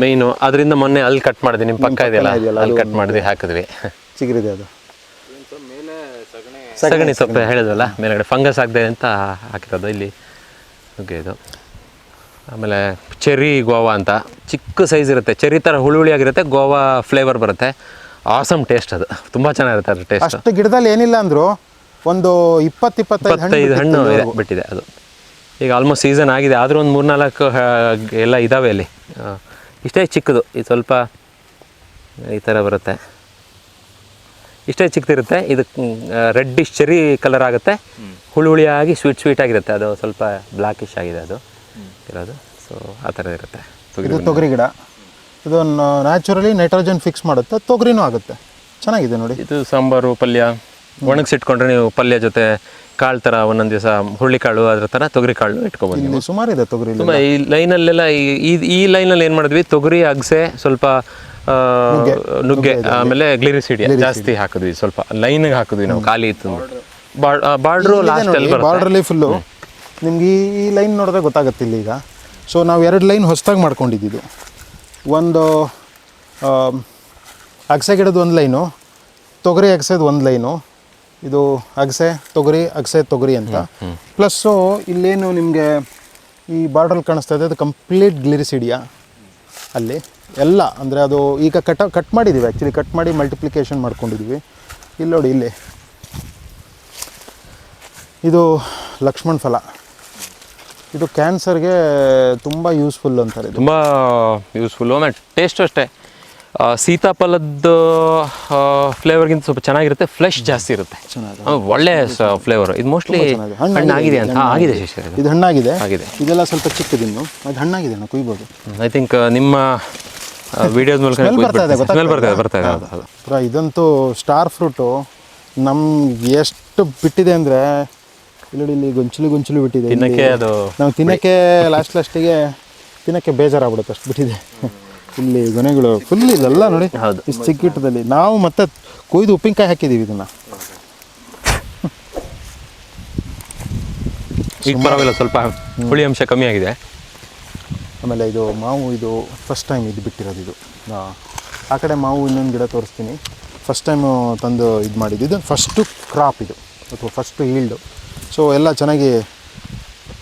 ಮೇಯ್ನು ಅದರಿಂದ ಮೊನ್ನೆ ಅಲ್ಲಿ ಕಟ್ ಮಾಡಿದೆ ನಿಮ್ಮ ಪಕ್ಕ ಇದೆಯಲ್ಲ? ಅಲ್ಲಿ ಕಟ್ ಮಾಡಿದ್ವಿ ಹಾಕಿದ್ವಿ. ಚಿಗುರಿದೆ ಅದು. ಮೇಲೆ ಸಗಣಿ ಸಗಣಿ ಸೊಪ್ಪು ಹೇಳಿದ್ವಲ್ಲ ಮೇಲ್ಗಡೆ ಫಂಗಸ್ ಆಗದೆ ಅಂತ ಹಾಕಿರೋದು ಇಲ್ಲಿ. ಓಕೆ ಇದು. ಆಮೇಲೆ ಚೆರ್ರಿ ಗೋವಾ ಅಂತ. ಚಿಕ್ಕ ಸೈಜ್ ಇರುತ್ತೆ. ಚೆರ್ರಿ ಥರ ಹುಳಿ ಆಗಿರುತ್ತೆ ಗೋವಾ ಫ್ಲೇವರ್ ಬರುತ್ತೆ. ಆಸಮ್ ಟೇಸ್ಟ್ ಅದು. ತುಂಬ ಚೆನ್ನಾಗಿರುತ್ತೆ ಅದು ಟೇಸ್ಟ್ ಅಷ್ಟು ಗಿಡದಲ್ಲಿ ಏನಿಲ್ಲ ಅಂದ್ರು ಒಂದು ಇಪ್ಪತ್ತು ಇಪ್ಪತ್ತೈದು ಹಣ್ಣು ಬಿಟ್ಟಿದೆ ಅದು. ಈಗ ಆಲ್ಮೋಸ್ಟ್ ಸೀಸನ್ ಆಗಿದೆ. ಆದರೂ ಒಂದು ಮೂರ್ನಾಲ್ಕು ಎಲ್ಲ ಇದ್ದಾವೆ ಅಲ್ಲಿ. ಇಷ್ಟೇ ಚಿಕ್ಕದು. ಇದು ಸ್ವಲ್ಪ ಈ ಥರ ಬರುತ್ತೆ. ಇಷ್ಟೇ ಚಿಕ್ಕದಿರುತ್ತೆ. ಇದು ರೆಡ್ಡಿಶ್ ಚೆರಿ ಕಲರ್ ಆಗುತ್ತೆ. ಹುಳಿ ಹುಳಿಯಾಗಿ ಸ್ವೀಟ್ ಸ್ವೀಟ್ ಆಗಿರುತ್ತೆ. ಅದು ಸ್ವಲ್ಪ ಬ್ಲ್ಯಾಕಿಶ್ ಆಗಿದೆ ಅದು. ಇರೋದು. ಸೊ ಆ ಥರ ಇರುತ್ತೆ. ತೊಗರಿ ಇದು ತೊಗರಿ ಗಿಡ. ಇದು ನ್ಯಾಚುರಲಿ ನೈಟ್ರೋಜನ್ ಫಿಕ್ಸ್ ಮಾಡುತ್ತೆ. ತೊಗರಿನೂ ಆಗುತ್ತೆ. ಚೆನ್ನಾಗಿದೆ ನೋಡಿ. ಇದು ಸಾಂಬಾರು ಪಲ್ಯ. ಒಣಗಿಸಿಟ್ಕೊಂಡ್ರೆ ನೀವು ಪಲ್ಯ ಜೊತೆ ಕಾಳು ಥರ ಒಂದೊಂದು ದಿವಸ ಹುರುಳಿ ಕಾಳು ಅದ್ರ ಥರ ತೊಗರಿ ಕಾಳು ಇಟ್ಕೊಬೋದು ನೀವು. ಸುಮಾರು ಇದೆ ತೊಗರಿ ತುಂಬ ಈ ಲೈನಲ್ಲೆಲ್ಲ ಈ- ಈ ಲೈನಲ್ಲಿ ಏನು ಮಾಡಿದ್ವಿ? ತೊಗರಿ ಅಗಸೆ ಸ್ವಲ್ಪ ನುಗ್ಗೆ. ಆಮೇಲೆ ಗ್ಲಿರಿಸಿಡಿ ಜಾಸ್ತಿ ಹಾಕಿದ್ವಿ ಸ್ವಲ್ಪ ಲೈನಿಗೆ ಹಾಕಿದ್ವಿ ನಾವು ಖಾಲಿ ಇತ್ತು ಬಾರ್ಡ್ರು ಬಾರ್ಡ್ರಲ್ಲಿ ಫುಲ್ಲು ನಿಮ್ಗೆ ಈ ಲೈನ್ ನೋಡಿದ್ರೆ ಗೊತ್ತಾಗುತ್ತೆ ಇಲ್ಲಿ ಈಗ. ಸೊ ನಾವು ಎರಡು ಲೈನ್ ಹೊಸದಾಗಿ ಮಾಡ್ಕೊಂಡಿದ್ದು ಒಂದು ಅಗಸೆ ಗಿಡದ ಒಂದು ಲೈನು ತೊಗರಿ ಅಗಸೆದು ಒಂದು ಲೈನು ಇದು ಅಗಸೆ ತೊಗರಿ ಅಗಸೆ ತೊಗರಿ ಅಂತ. ಪ್ಲಸ್ಸು ಇಲ್ಲೇನು ನಿಮಗೆ ಈ ಬಾರ್ಡ್ರಲ್ಲಿ ಕಾಣಿಸ್ತಾ ಇದೆ ಅದು ಕಂಪ್ಲೀಟ್ ಗ್ಲಿರಿಸಿಡಿಯಾ ಅಲ್ಲಿ ಎಲ್ಲ ಅಂದರೆ ಅದು ಈಗ ಕಟ್ ಕಟ್ ಮಾಡಿದ್ದೀವಿ ಆ್ಯಕ್ಚುಲಿ ಕಟ್ ಮಾಡಿ ಮಲ್ಟಿಪ್ಲಿಕೇಶನ್ ಮಾಡ್ಕೊಂಡಿದ್ದೀವಿ ಇಲ್ಲಿ ನೋಡಿ ಇಲ್ಲಿ. ಇದು ಲಕ್ಷ್ಮಣ್ ಫಲ. ಇದು ಕ್ಯಾನ್ಸರ್ಗೆ ತುಂಬ ಯೂಸ್ಫುಲ್ ಅಂತಾರೆ ತುಂಬ ಯೂಸ್ಫುಲ್ಲು ಆಮೇಲೆ ಟೇಸ್ಟ್ ಅಷ್ಟೇ. ಆ, ಸೀತಾಫಲದ ಫ್ಲೇವರ್ಗಿಂತ ಸ್ವಲ್ಪ ಚೆನ್ನಾಗಿರುತ್ತೆ. ಫ್ಲೆಶ್ ಜಾಸ್ತಿ ಇರುತ್ತೆ. ಒಳ್ಳೆ ಫ್ಲೇವರ್ ಇದು ಮೋಸ್ಟ್ಲಿ ಹಣ್ಣಾಗಿದೆ ಅಂತ. ಆಗಿದೆ ಇದು ಹಣ್ಣಾಗಿದೆ. ಆಗಿದೆ. ಇದೆಲ್ಲ ಸ್ವಲ್ಪ ಚಿಕ್ಕದಿನ್ನು. ಅದು ಹಣ್ಣಾಗಿದೆ ನಾವು ಕುಯ್ಬೋದು. ಐ ಥಿಂಕ್ ನಿಮ್ಮ ವಿಡಿಯೋದ ಮೂಲಕ ಬರ್ತಾ ಬರ್ತಾ ಇದೆ ಇದಂತೂ ಸ್ಟಾರ್ ಫ್ರೂಟು ನಮ್ಗೆ ಎಷ್ಟು ಬಿಟ್ಟಿದೆ ಅಂದರೆ ಇಲ್ಲಿ ಇಲ್ಲಿ ಗೊಂಚಲು ಗೊಂಚಲು ಬಿಟ್ಟಿದೆ. ನಾವು ತಿನ್ನಕ್ಕೆ ಲಾಸ್ಟ್ ಲಾಸ್ಟಿಗೆ ತಿನ್ನಕ್ಕೆ ಬೇಜಾರಾಗ್ಬಿಡುತ್ತೆ ಅಷ್ಟು ಬಿಟ್ಟಿದೆ. ಇಲ್ಲಿ ಗೊನೆಗಳು ಫುಲ್ ಇದೆಲ್ಲ ನೋಡಿ ಹೌದು. ಇಷ್ಟು ಚಿಕ್ಕಿಟ್ಟದಲ್ಲಿ. ನಾವು ಮತ್ತೆ ಕೊಯ್ದು ಉಪ್ಪಿನಕಾಯಿ ಹಾಕಿದ್ದೀವಿ ಇದನ್ನ. ಈಗ ಪರವಾಗಿಲ್ಲ ಸ್ವಲ್ಪ ಹುಳಿ ಅಂಶ ಕಮ್ಮಿ ಆಗಿದೆ. ಆಮೇಲೆ ಇದು ಮಾವು ಇದು ಫಸ್ಟ್ ಟೈಮ್ ಇದು ಬಿಟ್ಟಿರೋದು ಇದು. ಆ, ಕಡೆ ಮಾವು ಇನ್ನೊಂದು ಗಿಡ ತೋರಿಸ್ತೀನಿ. ಫಸ್ಟ್ ಟೈಮು ತಂದು ಇದು ಮಾಡಿದ್ದು. ಇದು ಫಸ್ಟು ಕ್ರಾಪ್ ಇದು ಅಥವಾ ಫಸ್ಟು ಈಲ್ಡು ಸೊ ಎಲ್ಲ ಚೆನ್ನಾಗಿ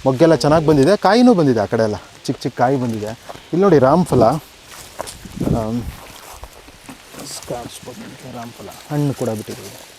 ಮೊಗ್ಗೆಲ್ಲ ಚೆನ್ನಾಗಿ ಬಂದಿದೆ. ಕಾಯಿನೂ ಬಂದಿದೆ ಆ ಕಡೆ ಎಲ್ಲ. ಚಿಕ್ಕ ಚಿಕ್ಕ ಕಾಯಿ ಬಂದಿದೆ. ಇಲ್ಲಿ ನೋಡಿ ರಾಮಫಲ. ಆಮ್, ಸ್ಕಾಚ್ ರಾಮ್ ರಾಮಫಲ ಹಣ್ಣು ಕೂಡ ಬಿಟ್ಟಿದೆ ಇದು